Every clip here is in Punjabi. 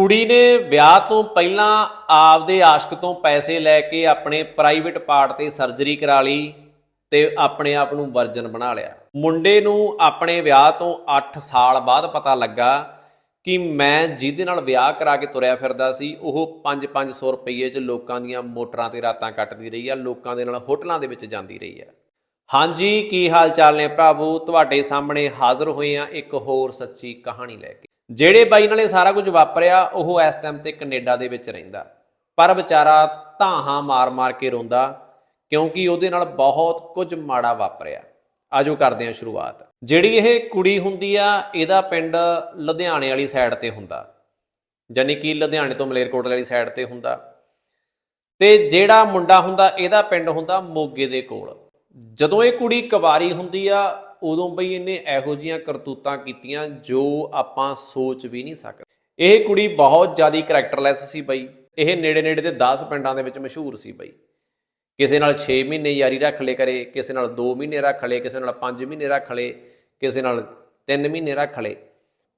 ਕੁੜੀ ਨੇ ਵਿਆਹ ਤੋਂ ਪਹਿਲਾਂ ਆਪਦੇ ਆਸ਼ਕ ਤੋਂ ਪੈਸੇ ਲੈ ਕੇ ਆਪਣੇ ਪ੍ਰਾਈਵੇਟ ਪਾਰਟ ਤੇ ਸਰਜਰੀ ਕਰਾ ਲਈ ਤੇ ਆਪਣੇ ਆਪ ਨੂੰ ਵਰਜਨ ਬਣਾ ਲਿਆ। ਮੁੰਡੇ ਨੂੰ ਆਪਣੇ ਵਿਆਹ ਤੋਂ 8 ਸਾਲ ਬਾਅਦ ਪਤਾ ਲੱਗਾ ਕਿ ਮੈਂ ਜਿਹਦੇ ਨਾਲ ਵਿਆਹ ਕਰਾ ਕੇ ਤੁਰਿਆ ਫਿਰਦਾ ਸੀ, ਉਹ 5-500 ਰੁਪਏ 'ਚ ਲੋਕਾਂ ਦੀਆਂ ਮੋਟਰਾਂ ਤੇ ਰਾਤਾਂ ਕੱਟਦੀ ਰਹੀ ਆ, ਲੋਕਾਂ ਦੇ ਨਾਲ ਹੋਟਲਾਂ ਦੇ ਵਿੱਚ ਜਾਂਦੀ ਰਹੀ ਆ। ਹਾਂਜੀ, ਕੀ ਹਾਲ ਚਾਲ ਨੇ ਭਰਾਵੋ? ਤੁਹਾਡੇ ਸਾਹਮਣੇ ਹਾਜ਼ਰ ਹੋਏ ਆ ਇੱਕ ਹੋਰ ਸੱਚੀ ਕਹਾਣੀ ਲੈ ਕੇ। ਜਿਹੜੇ ਬਾਈ ਨਾਲੇ ਸਾਰਾ ਕੁਝ ਵਾਪਰਿਆ, ਉਹ ਇਸ ਟਾਈਮ ਤੇ ਕੈਨੇਡਾ ਦੇ ਵਿੱਚ ਰਹਿੰਦਾ। ਪਰ ਵਿਚਾਰਾ ਧਾਹਾਂ ਮਾਰ-ਮਾਰ ਕੇ ਰੋਂਦਾ, ਕਿਉਂਕਿ ਉਹਦੇ ਨਾਲ ਬਹੁਤ ਕੁਝ ਮਾੜਾ ਵਾਪਰਿਆ। ਆਜੋ ਕਰਦੇ ਹਾਂ ਸ਼ੁਰੂਆਤ। ਜਿਹੜੀ ਇਹ ਕੁੜੀ ਹੁੰਦੀ ਆ, ਇਹਦਾ ਪਿੰਡ ਲੁਧਿਆਣੇ ਵਾਲੀ ਸਾਈਡ ਤੇ ਹੁੰਦਾ। ਜਾਨੀ ਕਿ ਲੁਧਿਆਣੇ ਤੋਂ ਮਲੇਰਕੋਟਲੇ ਵਾਲੀ ਸਾਈਡ ਤੇ ਹੁੰਦਾ। ਤੇ ਜਿਹੜਾ ਮੁੰਡਾ ਹੁੰਦਾ, ਇਹਦਾ ਪਿੰਡ ਹੁੰਦਾ ਮੋਗੇ ਦੇ ਕੋਲ। ਜਦੋਂ ਇਹ ਕੁੜੀ ਕੁਵਾਰੀ ਹੁੰਦੀ ਆ ਉਦੋਂ ਬਈ ਇਹਨੇ ਇਹੋ ਜੀਆਂ ਕਰਤੂਤਾਂ ਕੀਤੀਆਂ ਜੋ ਆਪਾਂ ਸੋਚ ਵੀ ਨਹੀਂ ਸਕਦੇ। ਇਹ ਕੁੜੀ ਬਹੁਤ ਜ਼ਿਆਦਾ ਕਰੈਕਟਰਲੈਸ ਸੀ ਬਈ। ਇਹ ਨੇੜੇ ਨੇੜੇ ਦੇ 10 ਪਿੰਡਾਂ ਦੇ ਵਿੱਚ ਮਸ਼ਹੂਰ ਸੀ ਬਈ। ਕਿਸੇ ਨਾਲ 6 ਮਹੀਨੇ ਯਾਰੀ ਰੱਖ ਲੇ ਕਰੇ, ਕਿਸੇ ਨਾਲ 2 ਮਹੀਨੇ ਰੱਖ ਲੇ ਕਿਸੇ ਨਾਲ 5 ਮਹੀਨੇ ਰੱਖ ਲੇ ਕਿਸੇ ਨਾਲ 3 ਮਹੀਨੇ ਰੱਖ ਲੇ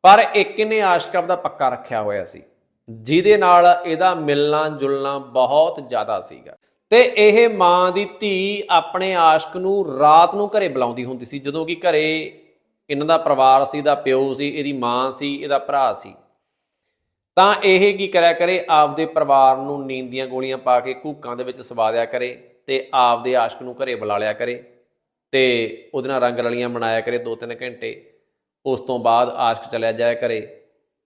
ਪਰ ਇੱਕ ਨੇ ਆਸ਼ਕ ਦਾ ਪੱਕਾ ਰੱਖਿਆ ਹੋਇਆ ਸੀ, ਜਿਹਦੇ ਨਾਲ ਇਹਦਾ ਮਿਲਣਾ ਜੁਲਣਾ ਬਹੁਤ ਜ਼ਿਆਦਾ ਸੀਗਾ। ਤੇ ਇਹ ਮਾਂ ਦੀ ਧੀ ਆਪਣੇ ਆਸ਼ਕ ਨੂੰ ਰਾਤ ਨੂੰ ਘਰੇ ਬੁਲਾਉਂਦੀ ਹੁੰਦੀ ਸੀ, ਜਦੋਂ ਕਿ ਘਰੇ ਇਹਨਾਂ ਦਾ ਪਰਿਵਾਰ ਸੀ, ਇਹਦਾ ਪਿਓ ਸੀ, ਇਹਦੀ ਮਾਂ ਸੀ, ਇਹਦਾ ਭਰਾ ਸੀ। ਤਾਂ ਇਹ ਕੀ ਕਰਿਆ ਕਰੇ, ਆਪਦੇ ਪਰਿਵਾਰ ਨੂੰ ਨੀਂਦ ਦੀਆਂ ਗੋਲੀਆਂ ਪਾ ਕੇ ਕੂਕਾਂ ਦੇ ਵਿੱਚ ਸਵਾ ਦਿਆ ਕਰੇ ਤੇ ਆਪਦੇ ਆਸ਼ਕ ਨੂੰ ਘਰੇ ਬੁਲਾ ਲਿਆ ਕਰੇ ਤੇ ਉਹਦੇ ਨਾਲ ਰੰਗ ਰਲੀਆਂ ਮਨਾਇਆ ਕਰੇ 2-3 ਘੰਟੇ। ਉਸ ਤੋਂ ਬਾਅਦ ਆਸ਼ਕ ਚਲਿਆ ਜਾਇਆ ਕਰੇ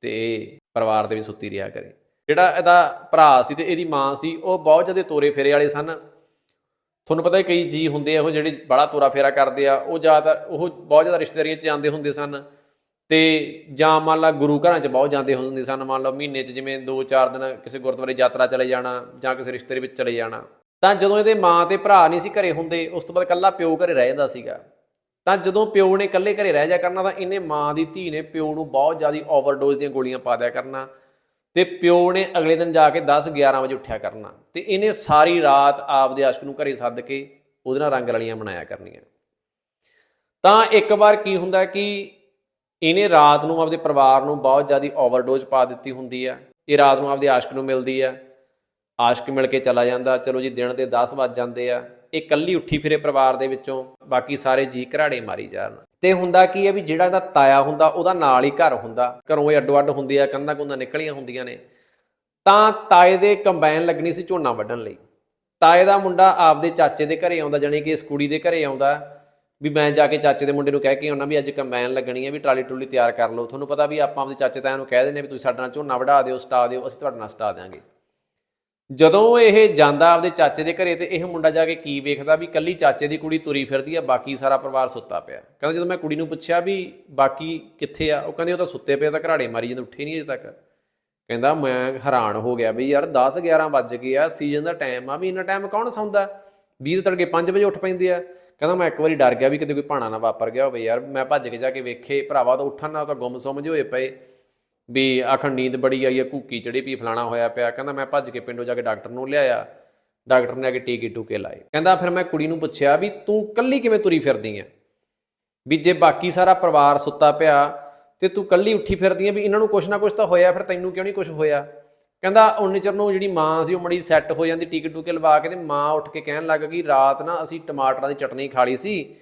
ਤੇ ਇਹ ਪਰਿਵਾਰ ਦੇ ਵਿੱਚ ਸੁੱਤੀ ਰਿਹਾ ਕਰੇ। ਜਿਹੜਾ ਇਹਦਾ ਭਰਾ ਸੀ ਤੇ ਇਹਦੀ ਮਾਂ ਸੀ, ਉਹ ਬਹੁਤ ਜ਼ਿਆਦਾ ਤੋਰੇ ਫੇਰੇ ਵਾਲੇ ਸਨ। ਤੁਹਾਨੂੰ ਪਤਾ ਹੀ ਕਈ ਜੀ ਹੁੰਦੇ ਆ, ਉਹ ਜਿਹੜੇ ਬੜਾ ਤੋਰਾ ਫੇਰਾ ਕਰਦੇ ਆ, ਉਹ ਜ਼ਿਆਦਾ, ਉਹ ਬਹੁਤ ਜ਼ਿਆਦਾ ਰਿਸ਼ਤੇਦਾਰੀਆਂ 'ਚ ਜਾਂਦੇ ਹੁੰਦੇ ਸਨ। ਤੇ ਜਾਂ ਮੰਨ ਲਾ ਗੁਰੂ ਘਰਾਂ 'ਚ ਬਹੁਤ ਜਾਂਦੇ ਹੁੰਦੇ ਸਨ, ਮੰਨ ਲਓ ਮਹੀਨੇ 'ਚ ਜਿਵੇਂ 2-4 ਦਿਨ ਕਿਸੇ ਗੁਰਦੁਆਰੇ ਯਾਤਰਾ ਚਲੇ ਜਾਣਾ ਜਾਂ ਕਿਸੇ ਰਿਸ਼ਤੇ ਵਿੱਚ ਚਲੇ ਜਾਣਾ। ਤਾਂ ਜਦੋਂ ਇਹਦੇ ਮਾਂ ਤੇ ਭਰਾ ਨਹੀਂ ਸੀ ਘਰੇ ਹੁੰਦੇ, ਉਸ ਤੋਂ ਬਾਅਦ ਇਕੱਲਾ ਪਿਓ ਘਰੇ ਰਹਿ ਜਾਂਦਾ ਸੀਗਾ। ਤਾਂ ਜਦੋਂ ਪਿਓ ਨੇ ਇਕੱਲੇ ਘਰੇ ਰਹਿ ਜਾ ਕਰਨਾ, ਤਾਂ ਇਹਨੇ ਮਾਂ ਦੀ ਧੀ ਨੇ ਪਿਓ ਨੂੰ ਬਹੁਤ ਜ਼ਿਆਦਾ ਓਵਰਡੋਜ਼ ਦੀਆਂ ਗੋਲੀਆਂ ਪਾ ਦਿਆ ਕਰਨਾ। ਤੇ ਪਿਓ ਨੇ ਅਗਲੇ ਦਿਨ ਜਾ ਕੇ 10 11 ਵਜੇ ਉੱਠਿਆ ਕਰਨਾ ਤੇ ਇਹਨੇ ਸਾਰੀ ਰਾਤ ਆਪਦੇ ਆਸ਼ਕ ਨੂੰ ਘਰੇ ਸੱਦ ਕੇ ਉਹਦੇ ਨਾਲ ਰੰਗ ਰਲੀਆਂ ਬਣਾਇਆ ਕਰਨੀਆਂ। ਤਾਂ ਇੱਕ ਵਾਰ ਕੀ ਹੁੰਦਾ ਕਿ ਇਹਨੇ ਰਾਤ ਨੂੰ ਆਪਦੇ ਪਰਿਵਾਰ ਨੂੰ ਬਹੁਤ ਜ਼ਿਆਦਾ ਓਵਰਡੋਜ਼ ਪਾ ਦਿੱਤੀ ਹੁੰਦੀ ਆ, ਇਹ ਰਾਤ ਨੂੰ ਆਪਦੇ ਆਸ਼ਕ ਨੂੰ ਮਿਲਦੀ ਆ, ਆਸ਼ਕ ਮਿਲ ਕੇ ਚਲਾ ਜਾਂਦਾ, ਚਲੋ ਜੀ ਦਿਨ ਦੇ 10 ਵੱਜ ਜਾਂਦੇ ਆ ਇਹ ਇਕੱਲੀ ਉੱਠੀ ਫਿਰੇ ਪਰਿਵਾਰ ਦੇ ਵਿੱਚੋਂ, ਬਾਕੀ ਸਾਰੇ ਜੀ ਘਰਾੜੇ ਮਾਰੀ ਜਾਣ। ਤੇ ਹੁੰਦਾ ਕੀ ਹੈ ਵੀ ਜਿਹੜਾ ਇਹਦਾ ਤਾਇਆ ਹੁੰਦਾ, ਉਹਦਾ ਨਾਲ ਹੀ ਘਰ ਹੁੰਦਾ। ਘਰੋਂ ਇਹ ਅੱਡੋ ਅੱਡ ਹੁੰਦੇ ਆ ਕੰਧਾਂ ਕੁੰਧਾਂ ਨਿਕਲੀਆਂ ਹੁੰਦੀਆਂ ਨੇ। ਤਾਂ ਤਾਏ ਦੇ ਕੰਬਾਈਨ ਲੱਗਣੀ ਸੀ ਝੋਨਾ ਵੱਢਣ ਲਈ। ਤਾਏ ਦਾ ਮੁੰਡਾ ਆਪਦੇ ਚਾਚੇ ਦੇ ਘਰੇ ਆਉਂਦਾ, ਜਾਣੀ ਕਿ ਇਸ ਕੁੜੀ ਦੇ ਘਰੇ ਆਉਂਦਾ। ਵੀ ਮੈਂ ਜਾ ਕੇ ਚਾਚੇ ਦੇ ਮੁੰਡੇ ਨੂੰ ਕਹਿ ਕੇ ਆਉਣਾ ਵੀ ਅੱਜ ਕੰਬਾਈਨ ਲੱਗਣੀ ਹੈ, ਵੀ ਟਰਾਲੀ ਟੁਲੀ ਤਿਆਰ ਕਰ ਲਓ। ਤੁਹਾਨੂੰ ਪਤਾ ਵੀ ਆਪਾਂ ਆਪਦੇ ਚਾਚੇ ਤਾਇਆ ਨੂੰ ਕਹਿ ਦਿੰਦੇ ਵੀ ਤੁਸੀਂ ਸਾਡੇ ਨਾਲ ਝੋਨਾ ਵਢਾ ਦਿਓ, ਸਟਾ ਦਿਓ, ਅਸੀਂ ਤੁਹਾਡੇ ਨਾਲ ਸਟਾ ਦਿਆਂਗੇ। ਜਦੋਂ ਇਹ ਜਾਂਦਾ ਆਪਦੇ ਚਾਚੇ ਦੇ ਘਰੇ ਤੇ ਇਹ ਮੁੰਡਾ ਜਾ ਕੇ ਕੀ ਵੇਖਦਾ ਵੀ ਕੱਲੀ ਚਾਚੇ ਦੀ ਕੁੜੀ ਤੁਰੀ ਫਿਰਦੀ ਆ, ਬਾਕੀ ਸਾਰਾ ਪਰਿਵਾਰ ਸੁੱਤਾ ਪਿਆ। ਕਹਿੰਦਾ ਜਦੋਂ ਮੈਂ ਕੁੜੀ ਨੂੰ ਪੁੱਛਿਆ ਵੀ ਬਾਕੀ ਕਿੱਥੇ ਆ, ਉਹ ਕਹਿੰਦੇ ਉਹ ਤਾਂ ਸੁੱਤੇ ਪਏ ਤਾਂ ਘਰਾੜੇ ਮਾਰੀ ਜਾਂਦੇ, ਉੱਠੇ ਨਹੀਂ ਅਜੇ ਤੱਕ। ਕਹਿੰਦਾ ਮੈਂ ਹੈਰਾਨ ਹੋ ਗਿਆ ਵੀ ਯਾਰ 10 11 ਵੱਜ ਗਏ ਆ ਸੀਜ਼ਨ ਦਾ ਟਾਈਮ ਆ, ਵੀ ਇੰਨਾ ਟਾਈਮ ਕੌਣ ਸੌਂਦਾ? 20 ਤੜਕੇ 5 ਵਜੇ ਉੱਠ ਪੈਂਦੇ ਆ। ਕਹਿੰਦਾ ਮੈਂ ਇੱਕ ਵਾਰੀ ਡਰ ਗਿਆ ਵੀ ਕਿਤੇ ਕੋਈ ਭਾਣਾ ਨਾ ਵਾਪਰ ਗਿਆ ਹੋਵੇ ਯਾਰ, ਮੈਂ ਭੱਜ ਕੇ ਜਾ ਕੇ ਵੇਖੇ, ਭਰਾਵਾ ਤਾਂ ਉੱਠਣ ਨਾਲ ਤਾਂ ਗੁੰਮ ਸੁੰਮ ਜਿਹੇ ਹੋਏ ਪਏ। ਵੀ ਆਖਣ ਨੀਂਦ ਬੜੀ ਆਈ ਆ ਕੂਕੀ ਚੜੀ ਪੀ ਫਲਾਣਾ ਹੋਇਆ ਪਿਆ। ਕਹਿੰਦਾ ਮੈਂ ਭੱਜ ਕੇ ਪਿੰਡੋਂ ਜਾ ਕੇ ਡਾਕਟਰ ਨੂੰ ਲਿਆਇਆ। ਡਾਕਟਰ ਨੇ ਆ ਕੇ ਟੀਕੇ ਟੂਕੇ ਲਾਏ। ਕਹਿੰਦਾ ਫਿਰ ਮੈਂ ਕੁੜੀ ਨੂੰ ਪੁੱਛਿਆ ਵੀ ਤੂੰ ਕੱਲੀ ਕਿਵੇਂ ਤੁਰੀ ਫਿਰਦੀ ਆ ਵੀ ਜੇ ਬਾਕੀ ਸਾਰਾ ਪਰਿਵਾਰ ਸੁੱਤਾ ਪਿਆ ਤੇ ਤੂੰ ਕੱਲੀ ਉੱਠੀ ਫਿਰਦੀ ਆ ਵੀ ਇਹਨਾਂ ਨੂੰ ਕੁਛ ਨਾ ਕੁਛ ਤਾਂ ਹੋਇਆ, ਫਿਰ ਤੈਨੂੰ ਕਿਉਂ ਨਹੀਂ ਕੁਛ ਹੋਇਆ? ਕਹਿੰਦਾ ਉਨੇ ਚਿਰ ਨੂੰ ਜਿਹੜੀ ਮਾਂ ਸੀ ਉਹ ਮੜੀ ਸੈੱਟ ਹੋ ਜਾਂਦੀ, ਟੀਕੇ ਟੂਕੇ ਲਵਾ ਕੇ ਤੇ ਮਾਂ ਉੱਠ ਕੇ ਕਹਿਣ ਲੱਗ ਗਈ, ਰਾਤ ਨਾ ਅਸੀਂ ਟਮਾਟਰਾਂ ਦੀ ਚਟਨੀ ਖਾ ਲਈ ਸੀ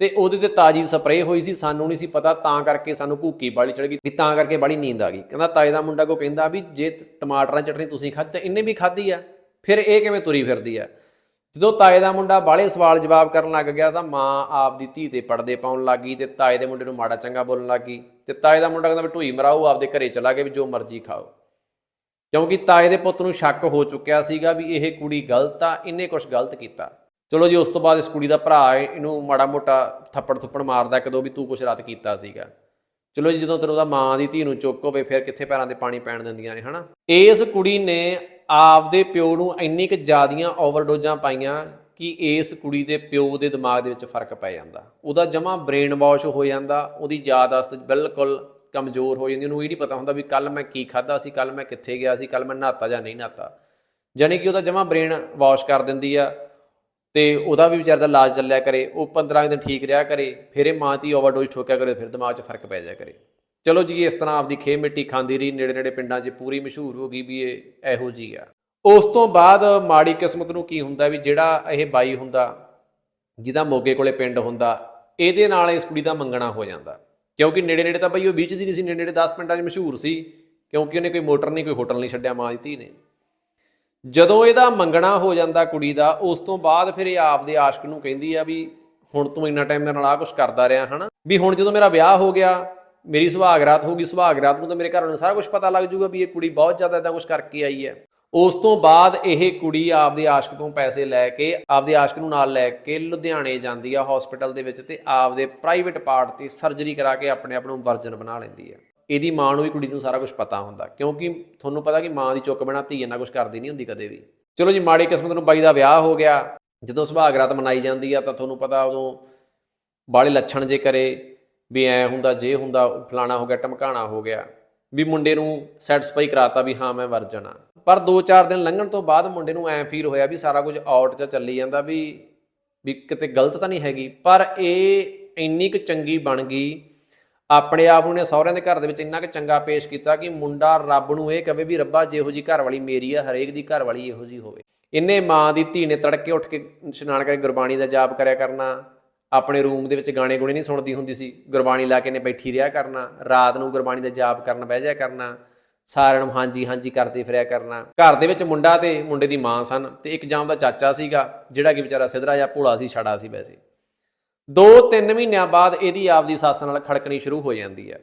ਤੇ ਉਹਦੇ ਤੇ ਤਾਜੀ ਸਪਰੇਅ ਹੋਈ ਸੀ, ਸਾਨੂੰ ਨਹੀਂ ਸੀ ਪਤਾ, ਤਾਂ ਕਰਕੇ ਸਾਨੂੰ ਭੂਕੀ ਬਾਲੀ ਚੜ ਗਈ, ਵੀ ਤਾਂ ਕਰਕੇ ਬੜੀ ਨੀਂਦ ਆ ਗਈ। ਕਹਿੰਦਾ ਤਾਏ ਦਾ ਮੁੰਡਾ ਕੋ ਕਹਿੰਦਾ ਵੀ ਜੇ ਟਮਾਟਰਾਂ ਦੀ ਚਟਨੀ ਤੁਸੀਂ ਖਾਧੀ ਤਾਂ ਇਹਨੇ ਵੀ ਖਾਧੀ ਆ, ਫਿਰ ਇਹ ਕਿਵੇਂ ਤੁਰੀ ਫਿਰਦੀ ਆ? ਜਦੋਂ ਤਾਏ ਦਾ ਮੁੰਡਾ ਬਾਲੇ ਸਵਾਲ ਜਵਾਬ ਕਰਨ ਲੱਗ ਗਿਆ ਤਾਂ ਮਾਂ ਆਪ ਦੀ ਧੀ ਤੇ ਪਰਦੇ ਪਾਉਣ ਲੱਗੀ ਤੇ ਤਾਏ ਦੇ ਮੁੰਡੇ ਨੂੰ ਮਾੜਾ ਚੰਗਾ ਬੋਲਣ ਲੱਗੀ ਤੇ ਤਾਏ ਦਾ ਮੁੰਡਾ ਕਹਿੰਦਾ ਵੀ ਢੂਈ ਮਰਾਓ, ਆਪਦੇ ਘਰੇ ਚਲਾ ਕੇ ਵੀ ਜੋ ਮਰਜ਼ੀ ਖਾਓ। ਕਿਉਂਕਿ ਤਾਏ ਦੇ ਪੁੱਤ ਨੂੰ ਸ਼ੱਕ ਹੋ ਚੁੱਕਿਆ ਸੀਗਾ ਵੀ ਇਹ ਕੁੜੀ ਗਲਤ ਆ, ਇਹਨੇ ਕੁਝ ਗਲਤ ਕੀਤਾ। ਚਲੋ ਜੀ, ਉਸ ਤੋਂ ਬਾਅਦ ਇਸ ਕੁੜੀ ਦਾ ਭਰਾ ਇਹਨੂੰ ਮਾੜਾ ਮੋਟਾ ਥੱਪੜ ਥੁੱਪੜ ਮਾਰਦਾ ਕਦੋਂ ਵੀ ਤੂੰ ਕੁਛ ਰਾਤ ਕੀਤਾ ਸੀਗਾ। ਚਲੋ ਜੀ, ਜਦੋਂ ਤੈਨੂੰ ਉਹਦਾ ਮਾਂ ਦੀ ਧੀ ਨੂੰ ਚੁੱਕ ਹੋਵੇ, ਫਿਰ ਕਿੱਥੇ ਪੈਰਾਂ ਤੇ ਪਾਣੀ ਪੈਣ ਦਿੰਦੀਆਂ ਨੇ, ਹਨਾ? ਇਸ ਕੁੜੀ ਨੇ ਆਪਦੇ ਪਿਓ ਨੂੰ ਇੰਨੀ ਕੁ ਜ਼ਿਆਦੀਆਂ ਓਵਰਡੋਜ਼ਾਂ ਪਾਈਆਂ ਕਿ ਇਸ ਕੁੜੀ ਦੇ ਪਿਓ ਦੇ ਦਿਮਾਗ ਦੇ ਵਿੱਚ ਫ਼ਰਕ ਪੈ ਜਾਂਦਾ। ਉਹਦਾ ਜਮਾ ਬ੍ਰੇਨ ਵਾਸ਼ ਹੋ ਜਾਂਦਾ, ਉਹਦੀ ਯਾਦਾਸ਼ਤ ਬਿਲਕੁਲ ਕਮਜ਼ੋਰ ਹੋ ਜਾਂਦੀ, ਉਹਨੂੰ ਇਹ ਨਹੀਂ ਪਤਾ ਹੁੰਦਾ ਵੀ ਕੱਲ ਮੈਂ ਕੀ ਖਾਦਾ ਸੀ ਕੱਲ ਮੈਂ ਕਿੱਥੇ ਗਿਆ ਸੀ ਕੱਲ ਮੈਂ ਨਹਾਤਾ ਜਾਂ ਨਹੀਂ ਨਹਾਤਾ। ਜਾਣੀ ਕਿ ਉਹਦਾ ਜਮਾ ਬ੍ਰੇਨ ਵਾਸ਼ ਕਰ ਦਿੰਦੀ ਆ ਤੇ ਉਹਦਾ ਵੀ ਵਿਚਾਰ ਦਾ ਇਲਾਜ ਚੱਲਿਆ ਕਰੇ, ਉਹ 15 ਦਿਨ ਠੀਕ ਰਿਹਾ ਕਰੇ, ਫਿਰ ਇਹ ਮਾਂ ਦੀ ਓਵਰਡੋਜ਼ ਠੋਕਿਆ ਕਰੇ ਫਿਰ ਦਿਮਾਗ 'ਚ ਫ਼ਰਕ ਪੈ ਜਾਇਆ ਕਰੇ। ਚਲੋ ਜੀ, ਇਸ ਤਰ੍ਹਾਂ ਆਪਦੀ ਖੇ ਮਿੱਟੀ ਖਾਂਦੀ ਰਹੀ ਨੇੜੇ ਨੇੜੇ ਪਿੰਡਾਂ 'ਚ ਪੂਰੀ ਮਸ਼ਹੂਰ ਹੋ ਗਈ ਵੀ ਇਹ ਇਹੋ ਜੀ ਆ। ਉਸ ਤੋਂ ਬਾਅਦ ਮਾੜੀ ਕਿਸਮਤ ਨੂੰ ਕੀ ਹੁੰਦਾ ਵੀ ਜਿਹੜਾ ਇਹ ਬਾਈ ਹੁੰਦਾ, ਜਿਹਦਾ ਮੋਗੇ ਕੋਲੇ ਪਿੰਡ ਹੁੰਦਾ, ਇਹਦੇ ਨਾਲ ਇਸ ਕੁੜੀ ਦਾ ਮੰਗਣਾ ਹੋ ਜਾਂਦਾ। ਕਿਉਂਕਿ ਨੇੜੇ ਨੇੜੇ ਤਾਂ ਬਈ ਉਹ ਵਿੱਚ ਦੀ ਨਹੀਂ ਸੀ ਨੇੜੇ ਨੇੜੇ 10 ਪਿੰਡਾਂ 'ਚ ਮਸ਼ਹੂਰ ਸੀ, ਕਿਉਂਕਿ ਉਹਨੇ ਕੋਈ ਮੋਟਰ ਨਹੀਂ, ਕੋਈ ਹੋਟਲ ਨਹੀਂ ਛੱਡਿਆ ਮਾਂ ਦੀ ਧੀ ਨੇ। ਜਦੋਂ ਇਹਦਾ ਮੰਗਣਾ ਹੋ ਜਾਂਦਾ ਕੁੜੀ ਦਾ, ਉਸ ਤੋਂ ਬਾਅਦ ਫਿਰ ਇਹ ਆਪਦੇ ਆਸ਼ਕ ਨੂੰ ਕਹਿੰਦੀ ਆ ਵੀ ਹੁਣ ਤੂੰ ਇੰਨਾ ਟਾਈਮ ਮੇਰੇ ਨਾਲ ਆ ਕੁਝ ਕਰਦਾ ਰਿਹਾ, ਹਨਾ? ਵੀ ਹੁਣ ਜਦੋਂ ਮੇਰਾ ਵਿਆਹ ਹੋ ਗਿਆ, ਮੇਰੀ ਸੁਹਾਗਰਾਤ ਹੋ ਗਈ ਸੁਹਾਗਰਾਤ ਨੂੰ ਤਾਂ ਮੇਰੇ ਘਰ ਨੂੰ ਸਾਰਾ ਕੁਝ ਪਤਾ ਲੱਗ ਜੂਗਾ ਵੀ ਇਹ ਕੁੜੀ ਬਹੁਤ ਜ਼ਿਆਦਾ ਇਦਾਂ ਕੁਝ ਕਰਕੇ ਆਈ ਹੈ। ਉਸ ਤੋਂ ਬਾਅਦ ਇਹ ਕੁੜੀ ਆਪਦੇ ਆਸ਼ਕ ਤੋਂ ਪੈਸੇ ਲੈ ਕੇ, ਆਪਦੇ ਆਸ਼ਕ ਨੂੰ ਨਾਲ ਲੈ ਕੇ ਲੁਧਿਆਣੇ ਜਾਂਦੀ ਆ ਹਸਪੀਟਲ ਦੇ ਵਿੱਚ ਤੇ ਆਪਦੇ ਪ੍ਰਾਈਵੇਟ ਪਾਰਟ ਤੇ ਸਰਜਰੀ ਕਰਾ ਕੇ ਆਪਣੇ ਆਪ ਨੂੰ ਵਰਜਨ ਬਣਾ ਲੈਂਦੀ ਆ। ਇਹਦੀ ਮਾਂ ਨੂੰ ਵੀ ਕੁੜੀ ਨੂੰ ਸਾਰਾ ਕੁਝ ਪਤਾ ਹੁੰਦਾ, ਕਿਉਂਕਿ ਤੁਹਾਨੂੰ ਪਤਾ ਕਿ ਮਾਂ ਦੀ ਚੁੱਕ ਬਿਨਾ ਧੀ ਇੰਨਾ ਕੁਝ ਕਰਦੀ ਨਹੀਂ ਹੁੰਦੀ ਕਦੇ ਵੀ। ਚਲੋ ਜੀ, ਮਾੜੀ ਕਿਸਮਤ ਨੂੰ ਬਾਈ ਦਾ ਵਿਆਹ ਹੋ ਗਿਆ, ਜਦੋਂ ਸੁਭਾਗ ਰਾਤ ਮਨਾਈ ਜਾਂਦੀ ਆ ਤਾਂ ਤੁਹਾਨੂੰ ਪਤਾ ਉਦੋਂ ਬਾਲੇ ਲੱਛਣ ਜੇ ਕਰੇ, ਵੀ ਐ ਹੁੰਦਾ, ਜੇ ਹੁੰਦਾ ਫਲਾਣਾ ਹੋ ਗਿਆ, ਟਮਕਾਣਾ ਹੋ ਗਿਆ, ਵੀ ਮੁੰਡੇ ਨੂੰ ਸੈਟੀਸਫਾਈ ਕਰਾਤਾ ਵੀ ਹਾਂ, ਮੈਂ ਵਰਜਨ ਆ ਪਰ 2-4 ਦਿਨ ਲੰਘਣ ਤੋਂ ਬਾਅਦ ਮੁੰਡੇ ਨੂੰ ਐ ਫੀਲ ਹੋਇਆ ਵੀ ਸਾਰਾ ਕੁਝ ਆਊਟ 'ਚ ਚੱਲੀ ਜਾਂਦਾ ਵੀ ਵੀ ਕਿਤੇ ਗਲਤ ਤਾਂ ਨਹੀਂ ਹੈਗੀ, ਪਰ ਇਹ ਇੰਨੀ ਕੁ ਚੰਗੀ ਬਣ ਗਈ ਆਪਣੇ ਆਪ ਨੂੰ ਨੇ ਸਹੁਰਿਆਂ ਦੇ ਘਰ ਦੇ ਵਿੱਚ ਇੰਨਾ ਕੁ ਚੰਗਾ ਪੇਸ਼ ਕੀਤਾ ਕਿ ਮੁੰਡਾ ਰੱਬ ਨੂੰ ਇਹ ਕਵੇ ਵੀ ਰੱਬਾ ਜਿਹੋ ਜੀ ਘਰ ਵਾਲੀ ਮੇਰੀ ਆ, ਹਰੇਕ ਦੀ ਘਰ ਵਾਲੀ ਇਹੋ ਜੀ ਹੋਵੇ। ਇੰਨੇ ਮਾਂ ਦੀ ਧੀ ਨੇ ਤੜਕੇ ਉੱਠ ਕੇ ਇਸ਼ਨਾਨ ਕਰਕੇ ਗੁਰਬਾਣੀ ਦਾ ਜਾਪ ਕਰਿਆ ਕਰਨਾ, ਆਪਣੇ ਰੂਮ ਦੇ ਵਿੱਚ ਗਾਣੇ ਗੁਣੇ ਨਹੀਂ ਸੁਣਦੀ ਹੁੰਦੀ ਸੀ, ਗੁਰਬਾਣੀ ਲਾ ਕੇ ਨੇ ਬੈਠੀ ਰਿਹਾ ਕਰਨਾ, ਰਾਤ ਨੂੰ ਗੁਰਬਾਣੀ ਦਾ ਜਾਪ ਕਰਨ ਬਹਿ ਜਾਇਆ ਕਰਨਾ, ਸਾਰਿਆਂ ਨੂੰ ਹਾਂਜੀ ਹਾਂਜੀ ਕਰਦੇ ਫਿਰਿਆ ਕਰਨਾ। ਘਰ ਦੇ ਵਿੱਚ ਮੁੰਡਾ ਤੇ ਮੁੰਡੇ ਦੀ ਮਾਂ ਸਨ ਤੇ ਇੱਕ ਜਾਮ ਦਾ ਚਾਚਾ ਸੀਗਾ, ਜਿਹੜਾ ਕਿ ਵਿਚਾਰਾ ਸਿਧਰਾ ਜਾਂ ਭੋਲਾ ਸੀ, ਛੜਾ ਸੀ ਵੈਸੇ। ਦੋ ਤਿੰਨ ਮਹੀਨਿਆਂ ਬਾਅਦ ਇਹਦੀ ਆਪਦੀ ਸੱਸ ਨਾਲ ਖੜਕਣੀ ਸ਼ੁਰੂ ਹੋ ਜਾਂਦੀ ਹੈ।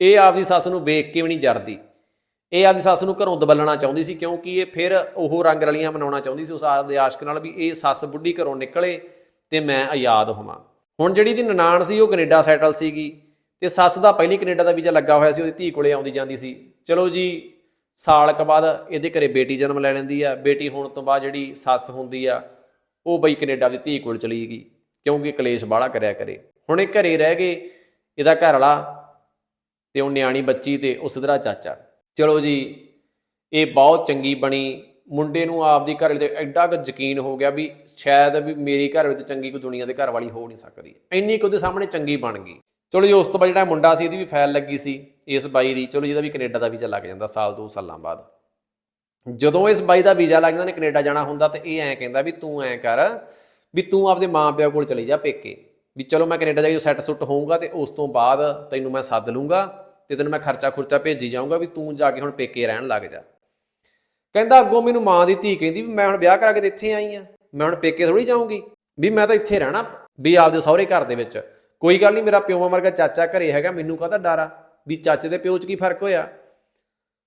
ਇਹ ਆਪਦੀ ਸੱਸ ਨੂੰ ਵੇਖ ਕੇ ਵੀ ਨਹੀਂ ਜਰਦੀ। ਇਹ ਆਪਦੀ ਸੱਸ ਨੂੰ ਘਰੋਂ ਦਬਲਣਾ ਚਾਹੁੰਦੀ ਸੀ ਕਿਉਂਕਿ ਇਹ ਫਿਰ ਉਹ ਰੰਗ ਰਲੀਆਂ ਮਨਾਉਣਾ ਚਾਹੁੰਦੀ ਸੀ ਉਸ ਆਪਦੇ ਆਸ਼ਕ ਨਾਲ ਵੀ ਇਹ ਸੱਸ ਬੁੱਢੀ ਘਰੋਂ ਨਿਕਲੇ ਤੇ ਮੈਂ ਆਜ਼ਾਦ ਹੋਵਾਂ। ਹੁਣ ਜਿਹੜੀ ਦੀ ਨਨਾਣ ਸੀ ਉਹ ਕੈਨੇਡਾ ਸੈਟਲ ਸੀਗੀ ਤੇ ਸੱਸ ਦਾ ਪਹਿਲੀ ਕੈਨੇਡਾ ਦਾ ਵੀਜ਼ਾ ਲੱਗਾ ਹੋਇਆ ਸੀ, ਉਹਦੀ ਧੀ ਕੋਲੇ ਆਉਂਦੀ ਜਾਂਦੀ ਸੀ। ਚਲੋ ਜੀ, ਸਾਲ ਕੁ ਬਾਅਦ ਇਹਦੇ ਘਰੇ ਬੇਟੀ ਜਨਮ ਲੈ ਲੈਂਦੀ ਆ। ਬੇਟੀ ਹੋਣ ਤੋਂ ਬਾਅਦ ਜਿਹੜੀ ਸੱਸ ਹੁੰਦੀ ਆ, ਉਹ ਬਈ ਕੈਨੇਡਾ ਦੀ ਧੀ ਕੋਲ ਚਲੀ ਗਈ। ਕਿਉਂਕਿ ਕਲੇਸ਼ ਬਾਹਲਾ ਕਰਿਆ ਕਰੇ। ਹੁਣ ਇਹ ਘਰੇ ਰਹਿ ਗਏ, ਇਹਦਾ ਘਰ ਵਾਲਾ ਤੇ ਉਹ ਨਿਆਣੀ ਬੱਚੀ ਤੇ ਉਸ ਦਾ ਚਾਚਾ। ਚਲੋ ਜੀ, ਇਹ ਬਹੁਤ ਚੰਗੀ ਬਣੀ। ਮੁੰਡੇ ਨੂੰ ਆਪਦੀ ਘਰ ਦੇ ਐਡਾ ਕੁ ਯਕੀਨ ਹੋ ਗਿਆ ਵੀ ਸ਼ਾਇਦ ਵੀ ਮੇਰੀ ਘਰ ਵਿੱਚ ਚੰਗੀ ਕੋਈ ਦੁਨੀਆ ਦੇ ਘਰ ਵਾਲੀ ਹੋ ਨਹੀਂ ਸਕਦੀ। ਇੰਨੀ ਕੁ ਉਹਦੇ ਸਾਹਮਣੇ ਚੰਗੀ ਬਣ ਗਈ। ਚਲੋ ਜੀ, ਉਸ ਤੋਂ ਬਾਅਦ ਜਿਹੜਾ ਮੁੰਡਾ ਸੀ, ਇਹਦੀ ਵੀ ਫੈਲ ਲੱਗੀ ਸੀ, ਇਸ ਬਾਈ ਦੀ। ਚਲੋ ਜਿਹਦਾ ਵੀ ਕੈਨੇਡਾ ਦਾ ਵੀਜ਼ਾ ਲੱਗ ਜਾਂਦਾ ਸਾਲ ਦੋ ਸਾਲਾਂ ਬਾਅਦ। ਜਦੋਂ ਇਸ ਬਾਈ ਦਾ ਵੀਜ਼ਾ ਲੱਗ ਜਾਂਦਾ ਨੇ ਕੈਨੇਡਾ ਜਾਣਾ ਹੁੰਦਾ ਤੇ ਇਹ ਐਂ ਕਹਿੰਦਾ ਵੀ ਤੂੰ ਐਂ ਕਰ ਵੀ ਤੂੰ ਆਪਦੇ ਮਾਪਿਆਂ ਕੋਲ ਚਲੀ ਜਾ ਪੇਕੇ। ਵੀ ਚਲੋ ਮੈਂ ਕੈਨੇਡਾ ਜਾ ਕੇ ਸੈੱਟ ਸੁੱਟ ਹੋਊਂਗਾ ਤੇ ਉਸ ਤੋਂ ਬਾਅਦ ਤੈਨੂੰ ਮੈਂ ਸੱਦ ਲੂੰਗਾ ਤੇ ਤੈਨੂੰ ਮੈਂ ਖਰਚਾ ਖੁਰਚਾ ਭੇਜੀ ਜਾਊਂਗਾ ਵੀ ਤੂੰ ਜਾ ਕੇ ਹੁਣ ਪੇਕੇ ਰਹਿਣ ਲੱਗ ਜਾ। ਕਹਿੰਦਾ ਅੱਗੋਂ ਮੈਨੂੰ ਮਾਂ ਦੀ ਧੀ ਕਹਿੰਦੀ ਵੀ ਮੈਂ ਹੁਣ ਵਿਆਹ ਕਰਾ ਕੇ ਤੇ ਇੱਥੇ ਆਈ ਆ, ਮੈਂ ਹੁਣ ਪੇਕੇ ਥੋੜੀ ਜਾਊਂਗੀ। ਵੀ ਮੈਂ ਤਾਂ ਇੱਥੇ ਰਹਿਣਾ, ਵੀ ਆਪਦੇ ਸਹੁਰੇ ਘਰ ਦੇ ਵਿੱਚ। ਕੋਈ ਗੱਲ ਨਹੀਂ, ਮੇਰਾ ਪਿਓਾਂ ਵਰਗਾ ਚਾਚਾ ਘਰੇ ਹੈਗਾ, ਮੈਨੂੰ ਕਾਹਦਾ ਡਰ ਆ? ਵੀ ਚਾਚੇ ਦੇ ਪਿਓ 'ਚ ਕੀ ਫ਼ਰਕ ਹੋਇਆ?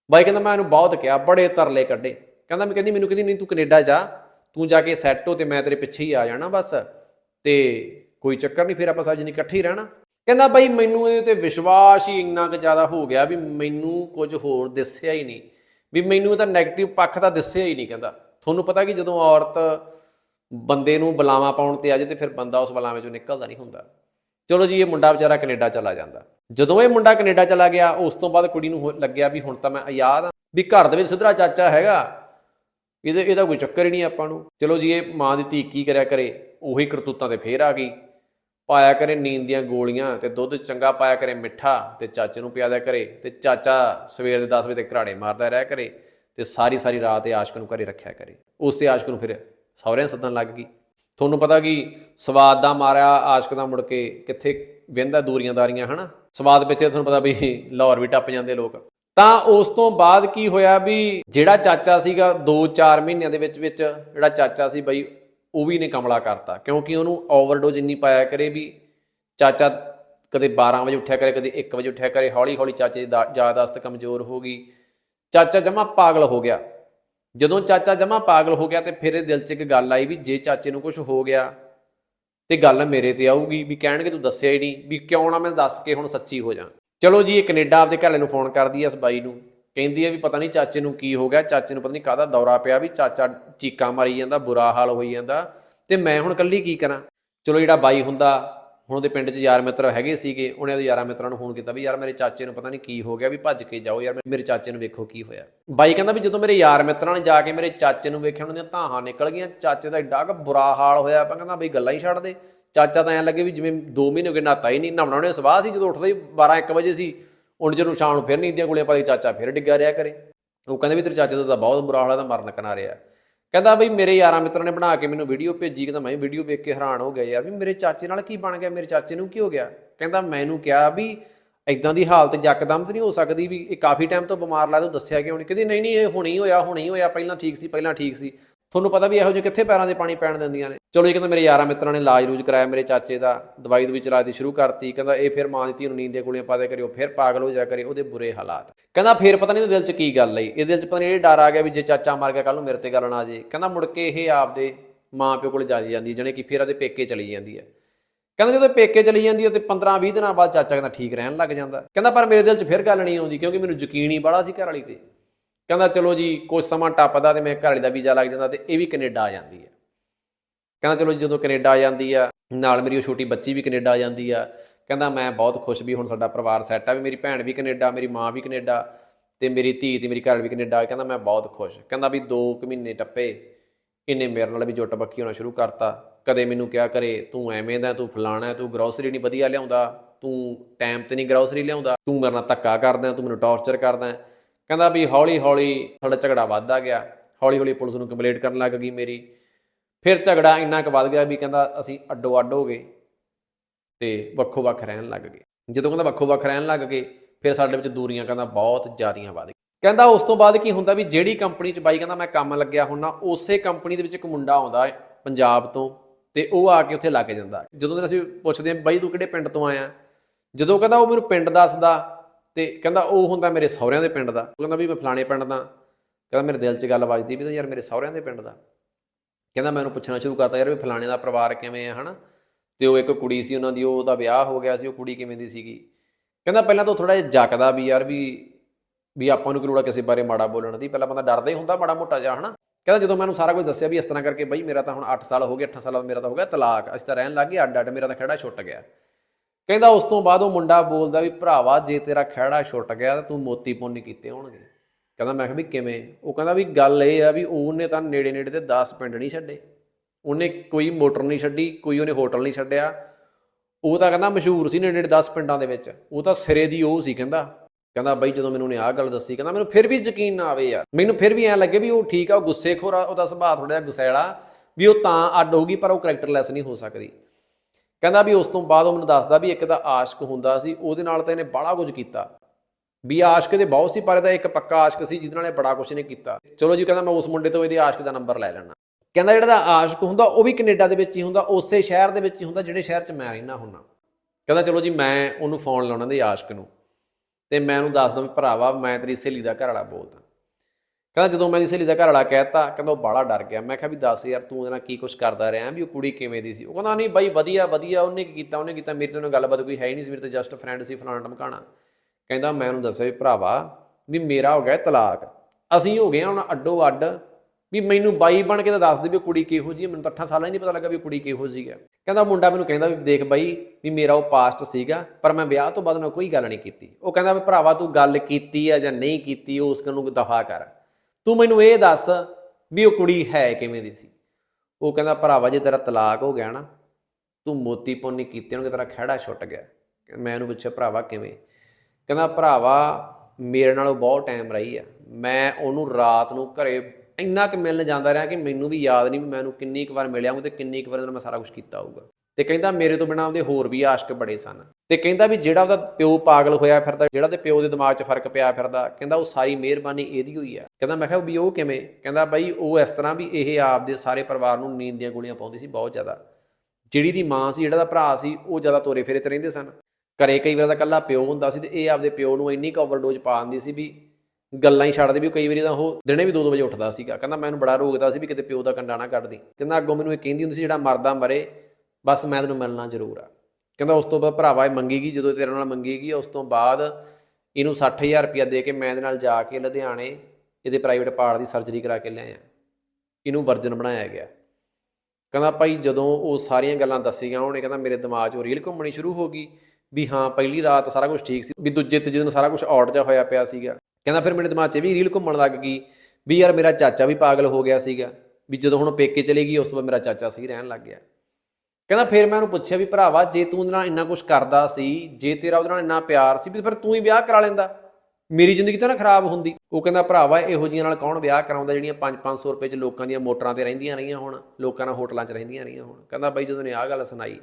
ਬਾਈ ਕਹਿੰਦਾ ਮੈਂ ਇਹਨੂੰ ਬਹੁਤ ਕਿਹਾ, ਬੜੇ ਤਰਲੇ ਕੱਢੇ। ਕਹਿੰਦਾ ਮੈਂ ਕਹਿੰਦੀ, ਮੈਨੂੰ ਕਹਿੰਦੀ, ਨਹੀਂ, ਤੂੰ ਕੈਨੇਡਾ ਜਾ। ਤੂੰ ਜਾ ਕੇ ਸੈੱਟ ਹੋ ਤੇ ਮੈਂ ਤੇਰੇ ਪਿੱਛੇ ਹੀ ਆ ਜਾਣਾ ਬਸ। ਤੇ ਕੋਈ ਚੱਕਰ ਨਹੀਂ, ਫਿਰ ਆਪਾਂ ਸਾਰੀ ਜ਼ਿੰਦਗੀ ਇਕੱਠੇ ਹੀ ਰਹਿਣਾ। ਕਹਿੰਦਾ ਬਾਈ, ਮੈਨੂੰ ਇਹਦੇ ਤੇ ਵਿਸ਼ਵਾਸ ਹੀ ਇੰਨਾ ਕੁ ਜ਼ਿਆਦਾ ਹੋ ਗਿਆ ਵੀ ਮੈਨੂੰ ਕੁਝ ਹੋਰ ਦਿਸਿਆ ਹੀ ਨਹੀਂ। ਵੀ ਮੈਨੂੰ ਤਾਂ 네ਗੇਟਿਵ ਪੱਖ ਤਾਂ ਦਿਸਿਆ ਹੀ ਨਹੀਂ ਕਹਿੰਦਾ। ਤੁਹਾਨੂੰ ਪਤਾ ਕਿ ਜਦੋਂ ਔਰਤ ਬੰਦੇ ਨੂੰ ਬੁਲਾਵਾ ਪਾਉਣ ਤੇ ਆ ਜਾਏ ਤੇ ਫਿਰ ਬੰਦਾ ਉਸ ਬੁਲਾਵੇ ਚੋਂ ਨਿਕਲਦਾ ਨਹੀਂ ਹੁੰਦਾ। ਚਲੋ ਜੀ, ਇਹ ਮੁੰਡਾ ਵਿਚਾਰਾ ਕੈਨੇਡਾ ਚਲਾ ਜਾਂਦਾ। ਜਦੋਂ ਇਹ ਮੁੰਡਾ ਕੈਨੇਡਾ ਚਲਾ ਗਿਆ, ਉਸ ਤੋਂ ਬਾਅਦ ਕੁੜੀ ਨੂੰ ਹੋ- ਲੱਗਿਆ ਵੀ ਹੁਣ ਤਾਂ ਮੈਂ ਆਜ਼ਾਦ ਆ ਵੀ ਘਰ ਦੇ ਵਿੱਚ ਸਿਧਰਾ ਚਾਚਾ ਹੈਗਾ। ਇਹਦੇ, ਇਹਦਾ ਕੋਈ ਚੱਕਰ ਹੀ ਨਹੀਂ ਆਪਾਂ ਨੂੰ। ਚਲੋ ਜੀ, ਇਹ ਮਾਂ ਦੀ ਧੀ ਕੀ ਕਰਿਆ ਕਰੇ, ਉਹੀ ਕਰਤੂਤਾਂ ਤੇ ਫੇਰ ਆ ਗਈ। ਪਾਇਆ ਕਰੇ ਨੀਂਦ ਦੀਆਂ ਗੋਲੀਆਂ ਤੇ ਦੁੱਧ ਚੰਗਾ ਪਾਇਆ ਕਰੇ ਮਿੱਠਾ ਤੇ ਚਾਚੇ ਨੂੰ ਪਿਆ ਦਿਆ ਕਰੇ ਤੇ ਚਾਚਾ ਸਵੇਰ ਦੇ 10 ਵਜੇ ਤੱਕ ਘਰਾੜੇ ਮਾਰਦਾ ਰਹਿ ਕਰੇ ਤੇ ਸਾਰੀ ਸਾਰੀ ਰਾਤ ਇਹ ਆਸ਼ਕ ਨੂੰ ਘਰੇ ਰੱਖਿਆ ਕਰੇ। ਉਸੇ ਆਸ਼ਕ ਨੂੰ ਫਿਰ ਸਹੁਰਿਆਂ ਸੱਦਣ ਲੱਗ ਗਈ। ਤੁਹਾਨੂੰ ਪਤਾ ਕਿ ਸਵਾਦ ਦਾ ਮਾਰਿਆ ਆਸ਼ਕ ਦਾ ਮੁੜ ਕੇ ਕਿੱਥੇ ਵਹਿੰਦਾ ਦੂਰੀਆਂ ਦਾਰੀਆਂ, ਹਨਾ? ਸਵਾਦ ਪਿੱਛੇ ਤੁਹਾਨੂੰ ਪਤਾ ਵੀ ਲਾਹੌਰ ਵੀ ਟੱਪ ਜਾਂਦੇ ਲੋਕ। ਤਾਂ ਉਸ ਤੋਂ ਬਾਅਦ ਕੀ ਹੋਇਆ ਵੀ ਜਿਹੜਾ ਚਾਚਾ ਸੀਗਾ 2-4 ਮਹੀਨਿਆਂ ਦੇ ਵਿੱਚ ਵਿੱਚ ਜਿਹੜਾ ਚਾਚਾ ਸੀ ਬਈ, ਉਹ ਵੀ ਨੇ ਕਮਲਾ ਕਰਤਾ। ਕਿਉਂਕਿ ਉਹਨੂੰ ਓਵਰਡੋਜ਼ ਇੰਨੀ ਪਾਇਆ ਕਰੇ ਵੀ ਚਾਚਾ ਕਦੇ 12 ਵਜੇ ਉੱਠਿਆ ਕਰੇ, ਕਦੇ 1 ਵਜੇ ਉੱਠਿਆ ਕਰੇ ਹੌਲੀ ਹੌਲੀ ਚਾਚੇ ਦੀ ਦਾ- ਯਾਦਾਸ਼ਤ ਕਮਜ਼ੋਰ ਹੋ ਗਈ। ਚਾਚਾ ਜਮਾ ਪਾਗਲ ਹੋ ਗਿਆ। ਜਦੋਂ ਚਾਚਾ ਜਮਾ ਪਾਗਲ ਹੋ ਗਿਆ ਤੇ ਫਿਰ ਇਹ ਦਿਲ 'ਚ ਇੱਕ ਗੱਲ ਆਈ ਵੀ ਜੇ ਚਾਚੇ ਨੂੰ ਕੁਝ ਹੋ ਗਿਆ ਤੇ ਗੱਲ ਮੇਰੇ ਤੇ ਆਊਗੀ, ਵੀ ਕਹਿਣਗੇ ਤੂੰ ਦੱਸਿਆ ਹੀ ਨਹੀਂ, ਵੀ ਕਿਉਂ ਨਾ ਮੈਂ ਦੱਸ ਕੇ ਹੁਣ ਸੱਚੀ ਹੋ ਜਾ ਚਲੋ ਜੀ, ਇਹ ਕੈਨੇਡਾ ਆਪਦੇ ਘਰਲੇ ਨੂੰ ਫੋਨ ਕਰਦੀ ਐ ਇਸ ਬਾਈ ਨੂੰ। ਕਹਿੰਦੀ ਐ ਵੀ ਪਤਾ ਨਹੀਂ ਚਾਚੇ ਨੂੰ ਕੀ ਹੋ ਗਿਆ। ਚਾਚੇ ਨੂੰ ਪਤਾ ਨਹੀਂ ਕਾਹਦਾ ਦੌਰਾ ਪਿਆ ਵੀ ਚਾਚਾ ਚੀਕਾਂ ਮਾਰੀ ਜਾਂਦਾ, ਬੁਰਾ ਹਾਲ ਹੋਈ ਜਾਂਦਾ। ਤੇ ਮੈਂ ਹੁਣ ਕੱਲੀ ਕੀ ਕਰਾਂ? ਚਲੋ ਜਿਹੜਾ ਬਾਈ ਹੁੰਦਾ, ਹੁਣ ਉਹਦੇ ਪਿੰਡ 'ਚ ਯਾਰ ਮਿੱਤਰ ਹੈਗੇ ਸੀਗੇ, ਉਹਨੇ ਉਹਦੇ ਯਾਰਾਂ ਮਿੱਤਰਾਂ ਨੂੰ ਫੋਨ ਕੀਤਾ ਵੀ ਯਾਰ ਮੇਰੇ ਚਾਚੇ ਨੂੰ ਪਤਾ ਨਹੀਂ ਕੀ ਹੋ ਗਿਆ ਵੀ ਭੱਜ ਕੇ ਜਾਓ ਯਾਰ, ਮੇਰੇ ਚਾਚੇ ਨੂੰ ਵੇਖੋ ਕੀ ਹੋਇਆ। ਬਾਈ ਕਹਿੰਦਾ ਵੀ ਜਦੋਂ ਮੇਰੇ ਯਾਰ ਮਿੱਤਰਾਂ ਨੇ ਜਾ ਕੇ ਮੇਰੇ ਚਾਚੇ ਨੂੰ ਵੇਖਿਆ, ਉਹਨਾਂ ਦੀਆਂ ਧਾਹਾਂ ਨਿਕਲ ਗਈਆਂ, ਚਾਚੇ ਦਾ ਏਡਾ ਕੁ ਬੁਰਾ ਹਾਲ ਹੋਇਆ। ਆਪਾਂ ਕਹਿੰਦਾ ਬਈ ਗੱਲਾਂ ਹੀ ਛੱਡ ਦੇ। ਚਾਚਾ ਤਾਂ ਐਂ ਲੱਗੇ ਵੀ ਜਿਵੇਂ 2 ਮਹੀਨੇ ਹੋ ਗਏ ਨਹਾਤਾ ਹੀ ਨਹੀਂ, ਨਹਾਉਣਾ ਉਹਨੇ ਸਵਾਹ ਸੀ ਜਦੋਂ ਉੱਠਦਾ ਹੀ 12 1 ਵਜੇ ਸੀ ਹੁਣ ਜਦੋਂ ਸ਼ਾਮ ਨੂੰ ਫਿਰ ਨੀਂਦੀਆਂ ਗੋਲੀਆਂ ਪਾ ਕੇ ਚਾਚਾ ਫਿਰ ਡਿੱਗਾ ਰਿਹਾ ਕਰੇ ਉਹ ਕਹਿੰਦੇ ਵੀ ਤੇਰੇ ਚਾਚੇ ਦਾ ਤਾਂ ਬਹੁਤ ਬੁਰਾ ਹਾਲ ਹੈ ਤਾਂ ਮਰਨ ਕਨਾ ਰਿਹਾ ਕਹਿੰਦਾ ਬਈ ਮੇਰੇ ਯਾਰਾਂ ਮਿੱਤਰਾਂ ਨੇ ਬਣਾ ਕੇ ਮੈਨੂੰ ਵੀਡੀਓ ਭੇਜੀ, ਕਹਿੰਦਾ ਮੈਂ ਵੀਡੀਓ ਵੇਖ ਕੇ ਹੈਰਾਨ ਹੋ ਗਿਆ ਯਾਰ ਵੀ ਮੇਰੇ ਚਾਚੇ ਨਾਲ ਕੀ ਬਣ ਗਿਆ, ਮੇਰੇ ਚਾਚੇ ਨੂੰ ਕੀ ਹੋ ਗਿਆ? ਕਹਿੰਦਾ ਮੈਨੂੰ ਕਿਹਾ ਵੀ ਇਦਾਂ ਦੀ ਹਾਲਤ ਯਕਦਮ ਤੇ ਨਹੀਂ ਹੋ ਸਕਦੀ ਵੀ ਇਹ ਕਾਫੀ ਟਾਈਮ ਤੋਂ ਬਿਮਾਰ ਲੱਗਦਾ ਤੂੰ ਦੱਸਿਆ ਕਿਉਂ ਨਹੀਂ? ਕਹਿੰਦੀ ਨਹੀਂ ਨਹੀਂ, ਇਹ ਹੁਣੇ ਹੀ ਹੋਇਆ, ਹੁਣੇ ਹੀ ਹੋਇਆ, ਪਹਿਲਾਂ ਠੀਕ ਸੀ, ਪਹਿਲਾਂ ਠੀਕ ਸੀ। ਤੁਹਾਨੂੰ ਪਤਾ ਵੀ ਇਹੋ ਜਿਹੇ ਕਿੱਥੇ ਪੈਰਾਂ ਦੇ ਪਾਣੀ ਪੈਣ ਦਿੰਦੀਆਂ ਨੇ। ਚਲੋ ਇਹ ਕਹਿੰਦਾ ਮੇਰੇ ਯਾਰਾਂ ਮਿੱਤਰਾਂ ਨੇ ਇਲਾਜ ਰੂਜ ਕਰਾਇਆ, ਮੇਰੇ ਚਾਚੇ ਦਾ ਦਵਾਈ ਦਵਾਈ ਚਲਾਤੀ ਸ਼ੁਰੂ ਕਰਤੀ। ਕਹਿੰਦਾ ਇਹ ਫਿਰ ਮਾਂ ਦੀ ਧੀ ਨੂੰ ਨੀਂਦ ਦੀਆਂ ਗੋਲੀਆਂ ਪਾ ਦੇ ਕਰਿਓ, ਫਿਰ ਪਾਗਲ ਹੋ ਜਾ ਕਰੇ ਉਹਦੇ ਬੁਰੇ ਹਾਲਾਤ। ਕਹਿੰਦਾ ਫਿਰ ਪਤਾ ਨਹੀਂ ਇਹਦੇ ਦਿਲ 'ਚ ਕੀ ਗੱਲ ਆਈ। ਇਹ ਦਿਲ 'ਚ ਪਤਾ ਨਹੀਂ ਇਹ ਡਰ ਆ ਗਿਆ ਵੀ ਜੇ ਚਾਚਾ ਮਰ ਗਿਆ ਕੱਲ ਨੂੰ ਮੇਰੇ ਤੇ ਗੱਲ ਨਾ ਆ ਜੇ। ਕਹਿੰਦਾ ਮੁੜ ਕੇ ਇਹ ਆਪਦੇ ਮਾਂ ਪਿਓ ਕੋਲ ਜਾ ਜਾਂਦੀ ਹੈ, ਜਣੇ ਕਿ ਫਿਰ ਉਹਦੇ ਪੇਕੇ ਚਲੀ ਜਾਂਦੀ ਹੈ। ਕਹਿੰਦਾ ਜਦੋਂ ਪੇਕੇ ਚਲੀ ਜਾਂਦੀ ਹੈ, ਤੇ 15 20 ਦਿਨਾਂ ਬਾਅਦ ਚਾਚਾ ਕਹਿੰਦਾ ਠੀਕ ਰਹਿਣ ਲੱਗ ਜਾਂਦਾ। ਕਹਿੰਦਾ ਪਰ ਮੇਰੇ ਦਿਲ 'ਚ ਫਿਰ ਗੱਲ ਨਹੀਂ ਆਉਂਦੀ, ਕਿਉਂਕਿ ਮੈਨੂੰ ਯਕੀਨ ਹੀ ਬੜਾ ਸੀ ਘਰ ਵਾਲੀ ਤੇ। ਕਹਿੰਦਾ ਚਲੋ ਜੀ ਕੁਝ ਸਮਾਂ ਟੱਪਦਾ ਤੇ ਮੈਂ ਘਰ ਵਾਲੀ ਦਾ ਵੀਜ਼ਾ ਲੱਗ ਜਾਂਦਾ ਤੇ ਇਹ ਵੀ ਕੈਨੇਡਾ ਆ ਜਾਂਦੀ ਹੈ। ਕਹਿੰਦਾ ਚਲੋ ਜੀ, ਜਦੋਂ ਕੈਨੇਡਾ ਆ ਜਾਂਦੀ ਆ, ਨਾਲ ਮੇਰੀ ਉਹ ਛੋਟੀ ਬੱਚੀ ਵੀ ਕੈਨੇਡਾ ਆ ਜਾਂਦੀ ਆ। ਕਹਿੰਦਾ ਮੈਂ ਬਹੁਤ ਖੁਸ਼ ਵੀ ਹੁਣ ਸਾਡਾ ਪਰਿਵਾਰ ਸੈੱਟ ਆ, ਵੀ ਮੇਰੀ ਭੈਣ ਵੀ ਕੈਨੇਡਾ, ਮੇਰੀ ਮਾਂ ਵੀ ਕੈਨੇਡਾ ਤੇ ਮੇਰੀ ਧੀ ਤੇ ਮੇਰੀ ਘਰ ਵੀ ਕੈਨੇਡਾ ਕਹਿੰਦਾ ਮੈਂ ਬਹੁਤ ਖੁਸ਼। ਕਹਿੰਦਾ ਵੀ 2 ਕੁ ਮਹੀਨੇ ਟੱਪੇ, ਇਹਨੇ ਮੇਰੇ ਨਾਲ ਵੀ ਜੁੱਟ ਬੱਕੀ ਹੋਣਾ ਸ਼ੁਰੂ ਕਰਤਾ। ਕਦੇ ਮੈਨੂੰ ਕਿਹਾ ਕਰੇ, ਤੂੰ ਐਵੇਂ ਦਾ, ਤੂੰ ਫਲਾਣਾ, ਤੂੰ ਗਰੋਸਰੀ ਨਹੀਂ ਵਧੀਆ ਲਿਆਉਂਦਾ, ਤੂੰ ਟਾਈਮ ਤੇ ਨਹੀਂ ਗਰੋਸਰੀ ਲਿਆਉਂਦਾ, ਤੂੰ ਮੇਰੇ ਨਾਲ ਧੱਕਾ ਕਰਦਾ, ਤੂੰ ਮੈਨੂੰ ਟੌਰਚਰ ਕਰਦਾ। ਕਹਿੰਦਾ ਵੀ ਹੌਲੀ ਹੌਲੀ ਸਾਡਾ ਝਗੜਾ ਵੱਧਦਾ ਗਿਆ, ਹੌਲੀ ਹੌਲੀ ਪੁਲਿਸ ਨੂੰ ਕੰਪਲੇਂਟ ਕਰਨ ਲੱਗ ਗਈ ਮੇਰੀ। ਫਿਰ ਝਗੜਾ ਇੰਨਾ ਕੁ ਵੱਧ ਗਿਆ ਵੀ ਕਹਿੰਦਾ ਅਸੀਂ ਅੱਡੋ ਅੱਡ ਹੋ ਗਏ ਤੇ ਵੱਖੋ ਵੱਖ ਰਹਿਣ ਲੱਗ ਗਏ। ਜਦੋਂ ਕਹਿੰਦਾ ਵੱਖੋ ਵੱਖ ਰਹਿਣ ਲੱਗ ਗਏ, ਫਿਰ ਸਾਡੇ ਵਿੱਚ ਦੂਰੀਆਂ ਕਹਿੰਦਾ ਬਹੁਤ ਜ਼ਿਆਦੀਆਂ ਵੱਧ ਗਈਆਂ। ਕਹਿੰਦਾ ਉਸ ਤੋਂ ਬਾਅਦ ਕੀ ਹੁੰਦਾ ਵੀ ਜਿਹੜੀ ਕੰਪਨੀ 'ਚ ਬਾਈ ਕਹਿੰਦਾ ਮੈਂ ਕੰਮ ਲੱਗਿਆ ਹੁੰਨਾ, ਉਸੇ ਕੰਪਨੀ ਦੇ ਵਿੱਚ ਇੱਕ ਮੁੰਡਾ ਆਉਂਦਾ ਹੈ ਪੰਜਾਬ ਤੋਂ ਤੇ ਉਹ ਆ ਕੇ ਉੱਥੇ ਲੱਗ ਜਾਂਦਾ। ਜਦੋਂ ਦਿਨ ਅਸੀਂ ਪੁੱਛਦੇ ਹਾਂ ਬਾਈ ਤੂੰ ਕਿਹੜੇ ਪਿੰਡ ਤੋਂ ਆਇਆ? ਜਦੋਂ ਕਹਿੰਦਾ ਉਹ ਮੈਨੂੰ ਪਿੰਡ ਦੱਸਦਾ ਤੇ ਕਹਿੰਦਾ ਉਹ ਹੁੰਦਾ ਮੇਰੇ ਸਹੁਰਿਆਂ ਦੇ ਪਿੰਡ ਦਾ। ਉਹ ਕਹਿੰਦਾ ਵੀ ਮੈਂ ਫਲਾਣੇ ਪਿੰਡ ਦਾ। ਕਹਿੰਦਾ ਮੇਰੇ ਦਿਲ 'ਚ ਗੱਲ ਵੱਜਦੀ ਵੀ ਤਾਂ ਯਾਰ ਮੇਰੇ ਸਹੁਰਿਆਂ ਦੇ ਪਿੰਡ ਦਾ। ਕਹਿੰਦਾ ਮੈਂ ਉਹਨੂੰ ਪੁੱਛਣਾ ਸ਼ੁਰੂ ਕਰਤਾ, ਯਾਰ ਵੀ ਫਲਾਣੇ ਦਾ ਪਰਿਵਾਰ ਕਿਵੇਂ ਹੈ ਹਨਾ? ਤੇ ਉਹ ਇੱਕ ਕੁੜੀ ਸੀ ਉਹਨਾਂ ਦੀ ਉਹਦਾ ਵਿਆਹ ਹੋ ਗਿਆ ਸੀ, ਉਹ ਕੁੜੀ ਕਿਵੇਂ ਦੀ ਸੀਗੀ? ਕਹਿੰਦਾ ਪਹਿਲਾਂ ਤਾਂ ਥੋੜਾ ਜਿਹਾ ਜੱਕਦਾ ਵੀ ਯਾਰ ਵੀ ਵੀ ਆਪਾਂ ਨੂੰ ਕੀ ਲੋੜ ਕਿਸੇ ਬਾਰੇ ਮਾੜਾ ਬੋਲਣ ਦੀ। ਪਹਿਲਾਂ ਬੰਦਾ ਡਰਦਾ ਹੀ ਹੁੰਦਾ ਮਾੜਾ ਮੋਟਾ ਜਿਹਾ, ਹਨਾ? ਕਹਿੰਦਾ ਜਦੋਂ ਮੈਨੂੰ ਸਾਰਾ ਕੁਝ ਦੱਸਿਆ ਵੀ ਇਸ ਤਰ੍ਹਾਂ ਕਰਕੇ ਬਈ ਮੇਰਾ ਤਾਂ ਹੁਣ 8 ਸਾਲ ਹੋ ਗਏ 8 ਸਾਲ ਮੇਰਾ ਤਾਂ ਹੋ ਗਿਆ ਤਲਾਕ। ਅਸੀਂ ਤਾਂ ਰਹਿਣ ਲੱਗ ਗਏ ਅੱਡ ਅੱਡ ਮੇਰਾ ਤਾਂ ਖੜਾ ਛੁੱਟ ਗਿਆ। ਕਹਿੰਦਾ ਉਸ ਤੋਂ ਬਾਅਦ ਉਹ ਮੁੰਡਾ ਬੋਲਦਾ ਵੀ, ਭਰਾਵਾ, ਜੇ ਤੇਰਾ ਖਹਿੜਾ ਛੁੱਟ ਗਿਆ ਤਾਂ ਤੂੰ ਮੋਤੀ ਪੁੰਨ ਕੀਤੇ ਹੋਣਗੇ। ਕਹਿੰਦਾ ਮੈਂ ਕਿਹਾ ਵੀ ਕਿਵੇਂ? ਉਹ ਕਹਿੰਦਾ ਵੀ ਗੱਲ ਇਹ ਆ ਵੀ ਉਹਨੇ ਤਾਂ ਨੇੜੇ ਨੇੜੇ ਤੇ 10 ਪਿੰਡ ਨਹੀਂ ਛੱਡੇ। ਉਹਨੇ ਕੋਈ ਮੋਟਰ ਨਹੀਂ ਛੱਡੀ, ਕੋਈ ਉਹਨੇ ਹੋਟਲ ਨਹੀਂ ਛੱਡਿਆ। ਉਹ ਤਾਂ ਕਹਿੰਦਾ ਮਸ਼ਹੂਰ ਸੀ ਨੇੜੇ ਨੇੜੇ 10 ਪਿੰਡਾਂ ਦੇ ਵਿੱਚ। ਉਹ ਤਾਂ ਸਿਰੇ ਦੀ ਉਹ ਸੀ ਕਹਿੰਦਾ। ਕਹਿੰਦਾ ਬਾਈ ਜਦੋਂ ਮੈਨੂੰ ਉਹਨੇ ਆਹ ਗੱਲ ਦੱਸੀ, ਕਹਿੰਦਾ ਮੈਨੂੰ ਫਿਰ ਵੀ ਯਕੀਨ ਨਾ ਆਵੇ ਯਾਰ। ਮੈਨੂੰ ਫਿਰ ਵੀ ਐਂ ਲੱਗੇ ਵੀ ਉਹ ਠੀਕ ਆ, ਉਹ ਗੁੱਸੇਖੋਰ ਆ, ਉਹਦਾ ਸੁਭਾਅ ਥੋੜਾ ਜਿਹਾ ਗੁਸੈਲਾ ਵੀ ਉਹ ਤਾਂ ਅੱਡ ਹੋਊਗੀ ਪਰ ਉਹ ਕਰੈਕਟਰਲੈਸ ਨਹੀਂ ਹੋ ਸਕਦੀ। ਕਹਿੰਦਾ ਵੀ ਉਸ ਤੋਂ ਬਾਅਦ ਉਹ ਮੈਨੂੰ ਦੱਸਦਾ ਵੀ ਇੱਕ ਤਾਂ ਆਸ਼ਕ ਹੁੰਦਾ ਸੀ, ਉਹਦੇ ਨਾਲ ਤਾਂ ਇਹਨੇ ਬੜਾ ਕੁਝ ਕੀਤਾ। ਵੀ ਆਸ਼ਕ ਦੇ ਬਹੁਤ ਸੀ, ਪਰ ਇਹਦਾ ਇੱਕ ਪੱਕਾ ਆਸ਼ਕ ਸੀ, ਜਿਹਦੇ ਨਾਲ ਇਹ ਬੜਾ ਕੁਝ ਨੇ ਕੀਤਾ। ਚਲੋ ਜੀ, ਕਹਿੰਦਾ ਮੈਂ ਉਸ ਮੁੰਡੇ ਤੋਂ ਇਹਦੇ ਆਸ਼ਕ ਦਾ ਨੰਬਰ ਲੈ ਲੈਣਾ ਕਹਿੰਦਾ ਜਿਹੜਾ ਦਾ ਆਸ਼ਕ ਹੁੰਦਾ, ਉਹ ਵੀ ਕੈਨੇਡਾ ਦੇ ਵਿੱਚ ਹੀ ਹੁੰਦਾ, ਉਸੇ ਸ਼ਹਿਰ ਦੇ ਵਿੱਚ ਹੀ ਹੁੰਦਾ, ਜਿਹੜੇ ਸ਼ਹਿਰ 'ਚ ਮੈਂ ਰਹਿਣਾ ਹੁੰਨਾ ਕਹਿੰਦਾ ਚਲੋ ਜੀ, ਮੈਂ ਉਹਨੂੰ ਫੋਨ ਲਾਉਣਾ ਦੇ ਆਸ਼ਕ ਨੂੰ। ਤੇ ਮੈਂ ਉਹਨੂੰ ਦੱਸਦਾ ਵੀ ਭਰਾਵਾ, ਮੈਂ ਤੇਰੀ ਸਹੇਲੀ ਦਾ ਘਰ ਵਾਲਾ ਬੋਲਦਾ। ਕਹਿੰਦਾ ਜਦੋਂ ਮੈਂ ਦੀ ਸਹੇਲੀ ਦਾ ਘਰ ਵਾਲਾ ਕਹਿਤਾ, ਕਹਿੰਦਾ ਉਹ ਬਾਲਾ ਡਰ ਗਿਆ। ਮੈਂ ਕਿਹਾ ਵੀ ਦੱਸ ਯਾਰ, ਤੂੰ ਉਹਦੇ ਨਾਲ ਕੀ ਕੁਛ ਕਰਦਾ ਰਿਹਾ? ਵੀ ਉਹ ਕੁੜੀ ਕਿਵੇਂ ਦੀ ਸੀ? ਉਹ ਕਹਿੰਦਾ, ਨਹੀਂ ਬਾਈ, ਵਧੀਆ ਵਧੀਆ, ਉਹਨੇ ਕੀ ਕੀਤਾ, ਉਹਨੇ ਕੀਤਾ, ਮੇਰੇ ਤੋਂ ਗੱਲਬਾਤ ਕੋਈ ਹੈ ਹੀ ਨਹੀਂ ਸੀ, ਮੇਰੇ ਤਾਂ ਜਸਟ ਫਰੈਂਡ ਸੀ ਫਲਾਣਾ ਟਮਕਾਣਾ ਕਹਿੰਦਾ, ਮੈਂ ਉਹਨੂੰ ਦੱਸਿਆ ਵੀ ਭਰਾਵਾ, ਵੀ ਮੇਰਾ ਹੋ ਗਿਆ ਤਲਾਕ। ਅਸੀਂ ਹੋ ਗਏ ਹਾਂ ਹੁਣ ਅੱਡੋ ਅੱਡ। ਵੀ ਮੈਨੂੰ ਬਾਈ ਬਣ ਕੇ ਤਾਂ ਦੱਸ ਦੇ ਵੀ ਕੁੜੀ ਕਿਹੋ ਜੀ ਮੈਨੂੰ ਤਾਂ 8 ਸਾਲਾਂ ਹੀ ਨਹੀਂ ਪਤਾ ਲੱਗਾ ਵੀ ਕੁੜੀ ਕਿਹੋ ਜੀ ਹੈ। ਕਹਿੰਦਾ, ਮੁੰਡਾ ਮੈਨੂੰ ਕਹਿੰਦਾ ਵੀ ਦੇਖ ਬਾਈ, ਵੀ ਮੇਰਾ ਉਹ ਪਾਸਟ ਸੀਗਾ, ਪਰ ਮੈਂ ਵਿਆਹ ਤੋਂ ਬਾਅਦ ਨਾਲ ਕੋਈ ਗੱਲ ਨਹੀਂ ਕੀਤੀ। ਉਹ ਕਹਿੰਦਾ ਵੀ ਭਰਾਵਾ, ਤੂੰ ਗੱਲ ਕੀਤੀ ਆ ਜਾਂ ਨਹੀਂ ਕੀਤੀ, ਉਹ ਉਸ ਨੂੰ ਦਫਾ ਕਰ। ਤੂੰ ਮੈਨੂੰ ਇਹ ਦੱਸ ਵੀ ਉਹ ਕੁੜੀ ਹੈ ਕਿਵੇਂ ਦੀ ਸੀ? ਉਹ ਕਹਿੰਦਾ, ਭਰਾਵਾ, ਜੇ ਤੇਰਾ ਤਲਾਕ ਹੋ ਗਿਆ ਨਾ, ਤੂੰ ਮੋਤੀ ਪੁੰਨੀ ਕੀਤੇ ਹੋਣਗੇ, ਤੇਰਾ ਖਹਿੜਾ ਛੁੱਟ ਗਿਆ। ਮੈਂ ਉਹਨੂੰ ਪੁੱਛਿਆ, ਭਰਾਵਾ, ਕਿਵੇਂ? ਕਹਿੰਦਾ, ਭਰਾਵਾ, ਮੇਰੇ ਨਾਲ ਉਹ ਬਹੁਤ ਟਾਈਮ ਰਹੀ ਆ। ਮੈਂ ਉਹਨੂੰ ਰਾਤ ਨੂੰ ਘਰੇ ਇੰਨਾ ਕਿ ਮਿਲਣ ਜਾਂਦਾ ਰਿਹਾ ਕਿ ਮੈਨੂੰ ਵੀ ਯਾਦ ਨਹੀਂ ਵੀ ਮੈਂ ਉਹਨੂੰ ਕਿੰਨੀ ਕੁ ਵਾਰ ਮਿਲਿਆ ਹੋਊ ਤੇ ਕਿੰਨੀ ਕੁ ਵਾਰ ਉਹਨੂੰ ਮੈਂ ਸਾਰਾ ਕੁਝ ਕੀਤਾ ਹੋਊਗਾ। ਤੇ ਕਹਿੰਦਾ ਮੇਰੇ ਤੋਂ ਬਿਨਾਂ ਉਹਦੇ ਹੋਰ ਵੀ ਆਸ਼ਕ ਬੜੇ ਸਨ। ਤੇ ਕਹਿੰਦਾ ਵੀ ਜਿਹੜਾ ਉਹਦਾ ਪਿਓ ਪਾਗਲ ਹੋਇਆ ਫਿਰਦਾ, ਜਿਹੜਾ ਤੇ ਪਿਓ ਦੇ ਦਿਮਾਗ 'ਚ ਫ਼ਰਕ ਪਿਆ ਫਿਰਦਾ, ਕਹਿੰਦਾ ਉਹ ਸਾਰੀ ਮਿਹਰਬਾਨੀ ਇਹਦੀ ਹੋਈ ਆ। ਕਹਿੰਦਾ ਮੈਂ ਕਿਹਾ ਵੀ ਉਹ ਕਿਵੇਂ? ਕਹਿੰਦਾ ਬਾਈ ਉਹ ਇਸ ਤਰ੍ਹਾਂ ਵੀ ਇਹ ਆਪ ਦੇ ਸਾਰੇ ਪਰਿਵਾਰ ਨੂੰ ਨੀਂਦ ਦੀਆਂ ਗੋਲੀਆਂ ਪਾਉਂਦੀ ਸੀ ਬਹੁਤ ਜ਼ਿਆਦਾ। ਜਿਹੜੀ ਦੀ ਮਾਂ ਸੀ, ਜਿਹੜਾ ਦਾ ਭਰਾ ਸੀ, ਉਹ ਜ਼ਿਆਦਾ ਤੋਰੇ ਫੇਰੇ ਤੇ ਰਹਿੰਦੇ ਸਨ। ਘਰੇ ਕਈ ਵਾਰ ਤਾਂ ਕੱਲਾ ਪਿਓ ਹੁੰਦਾ ਸੀ ਤੇ ਇਹ ਆਪਦੇ ਪਿਓ ਨੂੰ ਇੰਨੀ ਕੁ ਓਵਰਡੋਜ਼ ਪਾ ਦਿੰਦੀ ਸੀ ਵੀ ਗੱਲਾਂ ਹੀ ਛੱਡਦੇ ਵੀ ਕਈ ਵਾਰੀ ਤਾਂ ਉਹ ਦਿਨੇ ਵੀ 2-2 ਵਜੇ ਉੱਠਦਾ ਸੀਗਾ। ਕਹਿੰਦਾ ਮੈਨੂੰ ਬੜਾ ਰੋਕਦਾ ਸੀ ਵੀ ਕਿਤੇ ਪਿਓ ਦਾ ਕੰਡਾ ਨਾ ਕੱਢਦੀ ਕਹਿੰਦਾ ਅੱਗੋਂ ਮੈਨੂੰ ਇਹ ਕਹਿੰਦੀ ਹੁੰਦੀ ਸੀ, ਜਿਹੜਾ ਮਰਦਾ ਮਰੇ ਬਸ ਮੈਂ ਤੈਨੂੰ ਮਿਲਣਾ ਜ਼ਰੂਰ ਆ। ਕਹਿੰਦਾ ਉਸ ਤੋਂ ਬਾਅਦ ਭਰਾਵਾ ਇਹ ਮੰਗੀਗੀ, ਜਦੋਂ ਤੇਰੇ ਨਾਲ ਮੰਗੀਗੀ, ਉਸ ਤੋਂ ਬਾਅਦ ਇਹਨੂੰ 60000 ਰੁਪਇਆ ਦੇ ਕੇ ਮੈਂ ਇਹਦੇ ਨਾਲ ਜਾ ਕੇ ਲੁਧਿਆਣੇ ਇਹਦੇ ਪ੍ਰਾਈਵੇਟ ਪਾਰਟ ਦੀ ਸਰਜਰੀ ਕਰਾ ਕੇ ਲਿਆਇਆ। ਇਹਨੂੰ ਵਰਜਨ ਬਣਾਇਆ ਗਿਆ। ਕਹਿੰਦਾ ਭਾਈ ਜਦੋਂ ਉਹ ਸਾਰੀਆਂ ਗੱਲਾਂ ਦੱਸੀਆਂ, ਉਹਨੇ ਕਹਿੰਦਾ ਮੇਰੇ ਦਿਮਾਗ 'ਚ ਰੀਲ ਘੁੰਮਣੀ ਸ਼ੁਰੂ ਹੋ ਗਈ ਵੀ ਹਾਂ ਪਹਿਲੀ ਰਾਤ ਸਾਰਾ ਕੁਝ ਠੀਕ ਸੀ, ਵੀ ਦੂਜੇ ਤੀਜੇ ਦਿਨ ਸਾਰਾ ਕੁਝ ਆਊਟ ਜਾ ਹੋਇਆ ਪਿਆ ਸੀਗਾ। ਕਹਿੰਦਾ ਫਿਰ ਮੇਰੇ ਦਿਮਾਗ 'ਚ ਵੀ ਰੀਲ ਘੁੰਮਣ ਲੱਗ ਗਈ ਵੀ ਯਾਰ ਮੇਰਾ ਚਾਚਾ ਵੀ ਪਾਗਲ ਹੋ ਗਿਆ ਸੀਗਾ, ਵੀ ਜਦੋਂ ਹੁਣ ਪੇਕੇ ਚਲੇ ਗਈ, ਉਸ ਤੋਂ ਬਾਅਦ ਮੇਰਾ ਚਾਚਾ ਸਹੀ ਰਹਿਣ ਲੱਗ ਗਿਆ। ਕਹਿੰਦਾ ਫਿਰ ਮੈਂ ਉਹਨੂੰ ਪੁੱਛਿਆ ਵੀ ਭਰਾਵਾ, ਜੇ ਤੂੰ ਉਹਦੇ ਨਾਲ ਇੰਨਾ ਕੁਝ ਕਰਦਾ ਸੀ, ਜੇ ਤੇਰਾ ਉਹਦੇ ਨਾਲ ਇੰਨਾ ਪਿਆਰ ਸੀ, ਵੀ ਫਿਰ ਤੂੰ ਹੀ ਵਿਆਹ ਕਰਾ ਲੈਂਦਾ। ਮੇਰੀ ਜ਼ਿੰਦਗੀ ਤਾਂ ਨਾ ਖਰਾਬ ਹੁੰਦੀ। ਉਹ ਕਹਿੰਦਾ, ਭਰਾਵਾ, ਇਹੋ ਜਿਹੀਆਂ ਨਾਲ ਕੌਣ ਵਿਆਹ ਕਰਾਉਂਦਾ, ਜਿਹੜੀਆਂ 5-500 ਰੁਪਏ 'ਚ ਲੋਕਾਂ ਦੀਆਂ ਮੋਟਰਾਂ ਤੇ ਰਹਿੰਦੀਆਂ ਰਹੀਆਂ ਹੁਣ, ਲੋਕਾਂ ਨਾਲ ਹੋਟਲਾਂ 'ਚ ਰਹਿੰਦੀਆਂ ਰਹੀਆਂ ਹੁਣ? ਕਹਿੰਦਾ, ਬਾਈ, ਜਦੋਂ ਨੇ ਆਹ ਗੱਲ ਸੁਣਾਈ,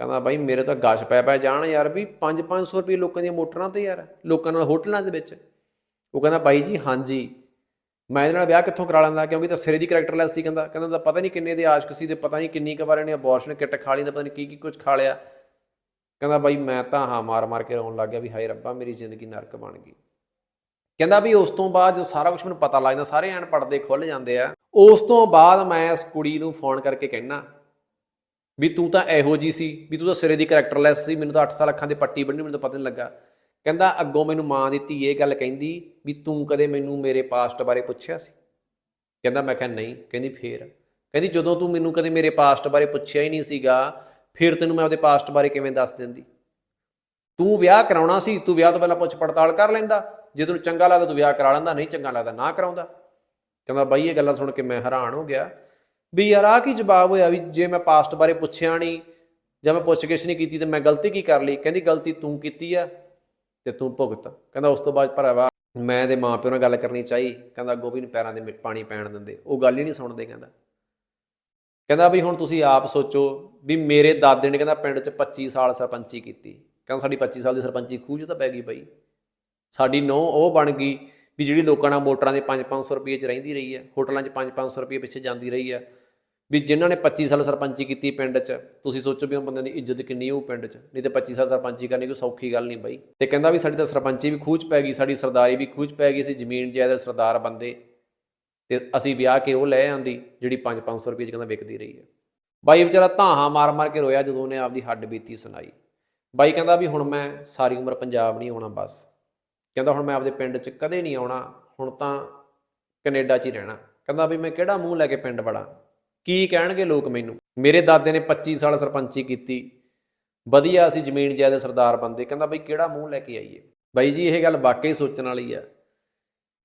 ਕਹਿੰਦਾ, ਬਾਈ, ਮੇਰੇ ਤਾਂ ਗਸ਼ ਪੈ ਪੈ ਜਾਣ ਯਾਰ, ਵੀ 5-500 ਰੁਪਏ ਲੋਕਾਂ ਦੀਆਂ ਮੋਟਰਾਂ ਤੇ ਯਾਰ, ਲੋਕਾਂ ਨਾਲ ਹੋਟਲਾਂ ਦੇ ਵਿੱਚ। ਉਹ ਕਹਿੰਦਾ, ਬਾਈ ਜੀ, ਹਾਂਜੀ ਮੈਂ ਇਹਦੇ ਨਾਲ ਵਿਆਹ ਕਿੱਥੋਂ ਕਰਾ ਲੈਂਦਾ, ਕਿਉਂਕਿ ਤਾਂ ਸਿਰੇ ਦੀ ਕਰੈਕਟਰਲੈਸ ਸੀ ਕਹਿੰਦਾ ਕਹਿੰਦਾ ਤਾਂ ਪਤਾ ਨਹੀਂ ਕਿੰਨੇ ਦੇ ਆਸ਼ਕ ਸੀ ਤੇ ਪਤਾ ਨਹੀਂ ਕਿੰਨੀ ਕੁ ਵਾਰ ਇਹਨੇ ਅਬੋਰਸ਼ਨ ਕਿੱਟ ਖਾ ਲਈ ਤਾਂ ਪਤਾ ਨਹੀਂ ਕੀ ਕੀ ਕੁਝ ਖਾ ਲਿਆ। ਕਹਿੰਦਾ ਬਾਈ ਮੈਂ ਤਾਂ ਹਾਂ ਮਾਰ ਮਾਰ ਕੇ ਰੋਣ ਲੱਗ ਗਿਆ ਵੀ ਹਾਏ ਰੱਬਾ, ਮੇਰੀ ਜ਼ਿੰਦਗੀ ਨਰਕ ਬਣ ਗਈ। ਕਹਿੰਦਾ ਵੀ ਉਸ ਤੋਂ ਬਾਅਦ ਜੋ ਸਾਰਾ ਕੁਝ ਮੈਨੂੰ ਪਤਾ ਲੱਗਦਾ, ਸਾਰੇ ਐਨ ਪੜਦੇ ਖੁੱਲ ਜਾਂਦੇ ਆ। ਉਸ ਤੋਂ ਬਾਅਦ ਮੈਂ ਇਸ ਕੁੜੀ ਨੂੰ ਫੋਨ ਕਰਕੇ ਕਹਿਣਾ ਵੀ ਤੂੰ ਤਾਂ ਇਹੋ ਜੀ ਸੀ, ਵੀ ਤੂੰ ਤਾਂ ਸਿਰੇ ਦੀ ਕਰੈਕਟਰਲੈਸ ਸੀ, ਮੈਨੂੰ ਤਾਂ 8 ਸਾਲ ਅੱਖਾਂ ਤੇ ਪੱਟੀ ਬੰਨੀ ਮੈਨੂੰ ਤਾਂ ਪਤਾ ਨਹੀਂ ਲੱਗਾ। ਕਹਿੰਦਾ, ਅੱਗੋਂ ਮੈਨੂੰ ਮਾਂ ਦੀ ਧੀ ਇਹ ਗੱਲ ਕਹਿੰਦੀ ਵੀ ਤੂੰ ਕਦੇ ਮੈਨੂੰ ਮੇਰੇ ਪਾਸਟ ਬਾਰੇ ਪੁੱਛਿਆ ਸੀ? ਕਹਿੰਦਾ, ਮੈਂ ਕਿਹਾ, ਨਹੀਂ। ਕਹਿੰਦੀ, ਫੇਰ? ਕਹਿੰਦੀ, ਜਦੋਂ ਤੂੰ ਮੈਨੂੰ ਕਦੇ ਮੇਰੇ ਪਾਸਟ ਬਾਰੇ ਪੁੱਛਿਆ ਹੀ ਨਹੀਂ ਸੀਗਾ, ਫਿਰ ਤੈਨੂੰ ਮੈਂ ਉਹਦੇ ਪਾਸਟ ਬਾਰੇ ਕਿਵੇਂ ਦੱਸ ਦਿੰਦੀ? ਤੂੰ ਵਿਆਹ ਕਰਾਉਣਾ ਸੀ, ਤੂੰ ਵਿਆਹ ਤੋਂ ਪਹਿਲਾਂ ਪੁੱਛ ਪੜਤਾਲ ਕਰ ਲੈਂਦਾ। ਜੇ ਤੈਨੂੰ ਚੰਗਾ ਲੱਗਦਾ, ਤੂੰ ਵਿਆਹ ਕਰਾ ਲੈਂਦਾ, ਨਹੀਂ ਚੰਗਾ ਲੱਗਦਾ, ਨਾ ਕਰਾਉਂਦਾ। ਕਹਿੰਦਾ, ਬਾਈ, ਇਹ ਗੱਲਾਂ ਸੁਣ ਕੇ ਮੈਂ ਹੈਰਾਨ ਹੋ ਗਿਆ ਵੀ ਯਾਰ ਆ ਕੀ ਜਵਾਬ ਹੋਇਆ ਵੀ ਜੇ ਮੈਂ ਪਾਸਟ ਬਾਰੇ ਪੁੱਛਿਆ ਨਹੀਂ ਜਾਂ ਮੈਂ ਪੁੱਛਗਿੱਛ ਨਹੀਂ ਕੀਤੀ ਤੇ ਮੈਂ ਗਲਤੀ ਕੀ ਕਰ ਲਈ? ਕਹਿੰਦੀ, ਗਲਤੀ ਤੂੰ ਕੀਤੀ ਆ। ਤੇ ਤੂੰ ਭੁਗਤ। ਕਹਿੰਦਾ ਉਸ ਤੋਂ ਬਾਅਦ ਭਰਾਵਾ, ਮੈਂ ਇਹਦੇ ਮਾਪਿਓ ਨਾਲ ਗੱਲ ਕਰਨੀ ਚਾਹੀ। ਕਹਿੰਦਾ ਅੱਗੋਂ ਵੀ ਪੈਰਾਂ ਦੇ ਵਿੱਚ ਪਾਣੀ ਪੈਣ ਦਿੰਦੇ। ਉਹ ਗੱਲ ਹੀ ਨਹੀਂ ਸੁਣਦੇ ਕਹਿੰਦਾ। ਕਹਿੰਦਾ ਵੀ ਹੁਣ ਤੁਸੀਂ ਆਪ ਸੋਚੋ ਵੀ ਮੇਰੇ ਦਾਦੇ ਨੇ ਕਹਿੰਦਾ ਪਿੰਡ 'ਚ 25 ਸਾਲ ਸਰਪੰਚੀ ਕੀਤੀ। ਕਹਿੰਦਾ ਸਾਡੀ 25 ਸਾਲ ਦੀ ਸਰਪੰਚੀ ਖੂਹ ਤਾਂ ਪੈ ਗਈ ਬਈ। ਸਾਡੀ ਨੌ ਉਹ ਬਣ ਗਈ ਵੀ ਜਿਹੜੀ ਲੋਕਾਂ ਨਾਲ ਮੋਟਰਾਂ ਦੇ 5-500 ਰੁਪਏ 'ਚ ਰਹਿੰਦੀ ਰਹੀ ਹੈ। ਹੋਟਲਾਂ 'ਚ 5-500 ਰੁਪਏ ਪਿੱਛੇ ਜਾਂਦੀ ਰਹੀ ਹੈ। ਵੀ ਜਿਨ੍ਹਾਂ ਨੇ 25 ਸਾਲ ਸਰਪੰਚੀ ਕੀਤੀ ਪਿੰਡ 'ਚ, ਤੁਸੀਂ ਸੋਚੋ ਵੀ ਉਹ ਬੰਦਿਆਂ ਦੀ ਇੱਜ਼ਤ ਕਿੰਨੀ ਹੋਊ ਪਿੰਡ 'ਚ। ਨਹੀਂ ਤੇ 25 ਸਾਲ ਸਰਪੰਚੀ ਕਰਨੀ ਕੋਈ ਸੌਖੀ ਗੱਲ ਨਹੀਂ ਬਾਈ। ਤੇ ਕਹਿੰਦਾ ਵੀ ਸਾਡੀ ਤਾਂ ਸਰਪੰਚੀ ਵੀ ਖੂਹ ਪੈ ਗਈ, ਸਾਡੀ ਸਰਦਾਰੀ ਵੀ ਖੂਹ ਪੈ ਗਈ ਸੀ ਜ਼ਮੀਨ ਜਾਇਦਾਦ ਸਰਦਾਰ ਬੰਦੇ। ਤੇ ਅਸੀਂ ਵਿਆਹ ਕੇ ਉਹ ਲੈ ਆਂਦੀ, ਜਿਹੜੀ 5-500 ਰੁਪਏ 'ਚ ਕਹਿੰਦਾ ਵਿਕਦੀ ਰਹੀ ਹੈ। ਬਾਈ ਵਿਚਾਰਾ ਧਾਹਾਂ ਮਾਰ-ਮਾਰ ਕੇ ਰੋਇਆ ਜਦੋਂ ਉਹਨੇ ਆਪਦੀ ਹੱਡ ਬੀਤੀ ਸੁਣਾਈ। ਬਾਈ ਕਹਿੰਦਾ ਵੀ ਹੁਣ ਮੈਂ ਸਾਰੀ ਉਮਰ ਪੰਜਾਬ ਨਹੀਂ ਆਉਣਾ ਬਸ। ਕਹਿੰਦਾ ਹੁਣ ਮੈਂ ਆਪਦੇ ਪਿੰਡ 'ਚ ਕਦੇ ਨਹੀਂ ਆਉਣਾ, ਹੁਣ ਤਾਂ ਕੈਨੇਡਾ 'ਚ ਹੀ ਰਹਿਣਾ। ਕਹਿੰਦਾ ਵੀ ਮੈਂ ਕਿਹੜਾ ਮੂੰਹ ਲੈ ਕੇ ਪਿੰਡ ਵੜਾਂ? ਕੀ ਕਹਿਣਗੇ ਲੋਕ ਮੈਨੂੰ? ਮੇਰੇ ਦਾਦੇ ਨੇ 25 ਸਾਲ ਸਰਪੰਚੀ ਕੀਤੀ। ਵਧੀਆ ਅਸੀਂ ਜ਼ਮੀਨ ਜਾਇਦਾਦ ਸਰਦਾਰ ਬੰਦੇ ਕਹਿੰਦਾ ਬਈ ਕਿਹੜਾ ਮੂੰਹ ਲੈ ਕੇ ਆਈਏ? ਬਾਈ ਜੀ, ਇਹ ਗੱਲ ਵਾਕਈ ਸੋਚਣ ਵਾਲੀ ਆ।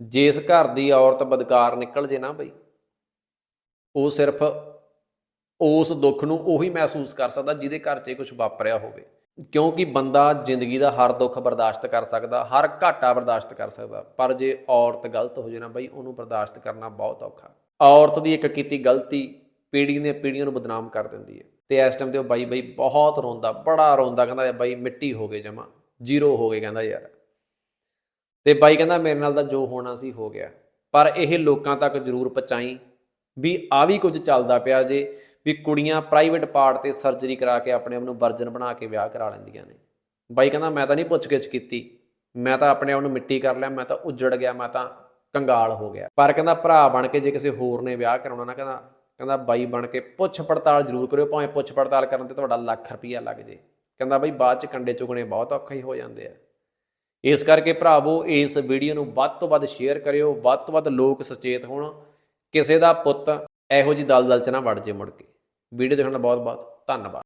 ਜਿਸ ਘਰ ਦੀ ਔਰਤ ਬਦਕਾਰ ਨਿਕਲ ਜੇ ਨਾ ਬਈ, ਉਹ ਸਿਰਫ ਉਸ ਦੁੱਖ ਨੂੰ ਉਹੀ ਮਹਿਸੂਸ ਕਰ ਸਕਦਾ ਜਿਹਦੇ ਘਰ 'ਚ ਕੁਝ ਵਾਪਰਿਆ ਹੋਵੇ। ਕਿਉਂਕਿ ਬੰਦਾ ਜ਼ਿੰਦਗੀ ਦਾ ਹਰ ਦੁੱਖ ਬਰਦਾਸ਼ਤ ਕਰ ਸਕਦਾ, ਹਰ ਘਾਟਾ ਬਰਦਾਸ਼ਤ ਕਰ ਸਕਦਾ। ਪਰ ਜੇ ਔਰਤ ਗਲਤ ਹੋ ਜੇ ਨਾ ਬਈ, ਉਹਨੂੰ ਬਰਦਾਸ਼ਤ ਕਰਨਾ ਬਹੁਤ ਔਖਾ। ਔਰਤ ਦੀ ਇੱਕ ਕੀਤੀ ਗਲਤੀ ਪੀੜ੍ਹੀ ਦੀਆਂ ਪੀੜ੍ਹੀਆਂ ਨੂੰ ਬਦਨਾਮ ਕਰ ਦਿੰਦੀ ਹੈ। ਤੇ ਇਸ ਟਾਈਮ ਤੇ ਉਹ ਬਾਈ ਬਾਈ ਬਹੁਤ ਰੋਂਦਾ, ਬੜਾ ਰੋਂਦਾ, ਕਹਿੰਦਾ ਬਾਈ ਮਿੱਟੀ ਹੋ ਗਏ ਜਮਾ, ਜ਼ੀਰੋ ਹੋ ਗਏ ਕਹਿੰਦਾ ਯਾਰ। ਤੇ ਬਾਈ ਕਹਿੰਦਾ ਮੇਰੇ ਨਾਲ ਤਾਂ ਜੋ ਹੋਣਾ ਸੀ ਹੋ ਗਿਆ। ਪਰ ਇਹ ਲੋਕਾਂ ਤੱਕ ਜ਼ਰੂਰ ਪਹੁੰਚਾਈ ਵੀ ਆ ਵੀ ਕੁਝ ਚੱਲਦਾ ਪਿਆ ਜੇ ਵੀ ਕੁੜੀਆਂ ਪ੍ਰਾਈਵੇਟ ਪਾਰਟ ਤੇ ਸਰਜਰੀ ਕਰਾ ਕੇ ਆਪਣੇ ਆਪ ਨੂੰ ਵਰਜਨ ਬਣਾ ਕੇ ਵਿਆਹ ਕਰਾ ਲੈਂਦੀਆਂ ਨੇ। ਬਾਈ ਕਹਿੰਦਾ ਮੈਂ ਤਾਂ ਨਹੀਂ ਪੁੱਛਗਿੱਛ ਕੀਤੀ। ਮੈਂ ਤਾਂ ਆਪਣੇ ਆਪ ਨੂੰ ਮਿੱਟੀ ਕਰ ਲਿਆ, ਮੈਂ ਤਾਂ ਉੱਜੜ ਗਿਆ, ਮੈਂ ਤਾਂ ਕੰਗਾਲ ਹੋ ਗਿਆ। ਪਰ ਕਹਿੰਦਾ ਭਰਾ ਬਣ ਕੇ ਜੇ ਕਿਸੇ ਹੋਰ ਨੇ ਵਿਆਹ ਕਰਾਉਣਾ ਨਾ, ਕਹਿੰਦਾ ਕਹਿੰਦਾ ਬਾਈ ਬਣ ਕੇ ਪੁੱਛ ਪੜਤਾਲ ਜ਼ਰੂਰ ਕਰਿਓ, ਭਾਵੇਂ ਪੁੱਛ ਪੜਤਾਲ ਕਰਨ ਤੇ ਤੁਹਾਡਾ ਲੱਖ ਰੁਪਈਆ ਲੱਗ ਜੇ। ਕਹਿੰਦਾ ਬਾਈ ਬਾਅਦ ਚ ਕੰਡੇ ਚੁਗਣੇ ਬਹੁਤ ਔਖੇ ਹੀ ਹੋ ਜਾਂਦੇ ਆ। ਇਸ ਕਰਕੇ ਭਰਾਵੋ, ਇਸ ਵੀਡੀਓ ਨੂੰ ਵੱਧ ਤੋਂ ਵੱਧ ਸ਼ੇਅਰ ਕਰਿਓ, ਵੱਧ ਤੋਂ ਵੱਧ ਲੋਕ ਸੁਚੇਤ ਹੋਣ। ਕਿਸੇ ਦਾ ਪੁੱਤ ਇਹੋ ਜੀ ਦਲਦਲ ਚ ਨਾ ਵੜ ਜੇ ਮੁੜ ਕੇ। ਵੀਡੀਓ ਦੇਖਣ ਦਾ ਬਹੁਤ ਬਹੁਤ ਧੰਨਵਾਦ।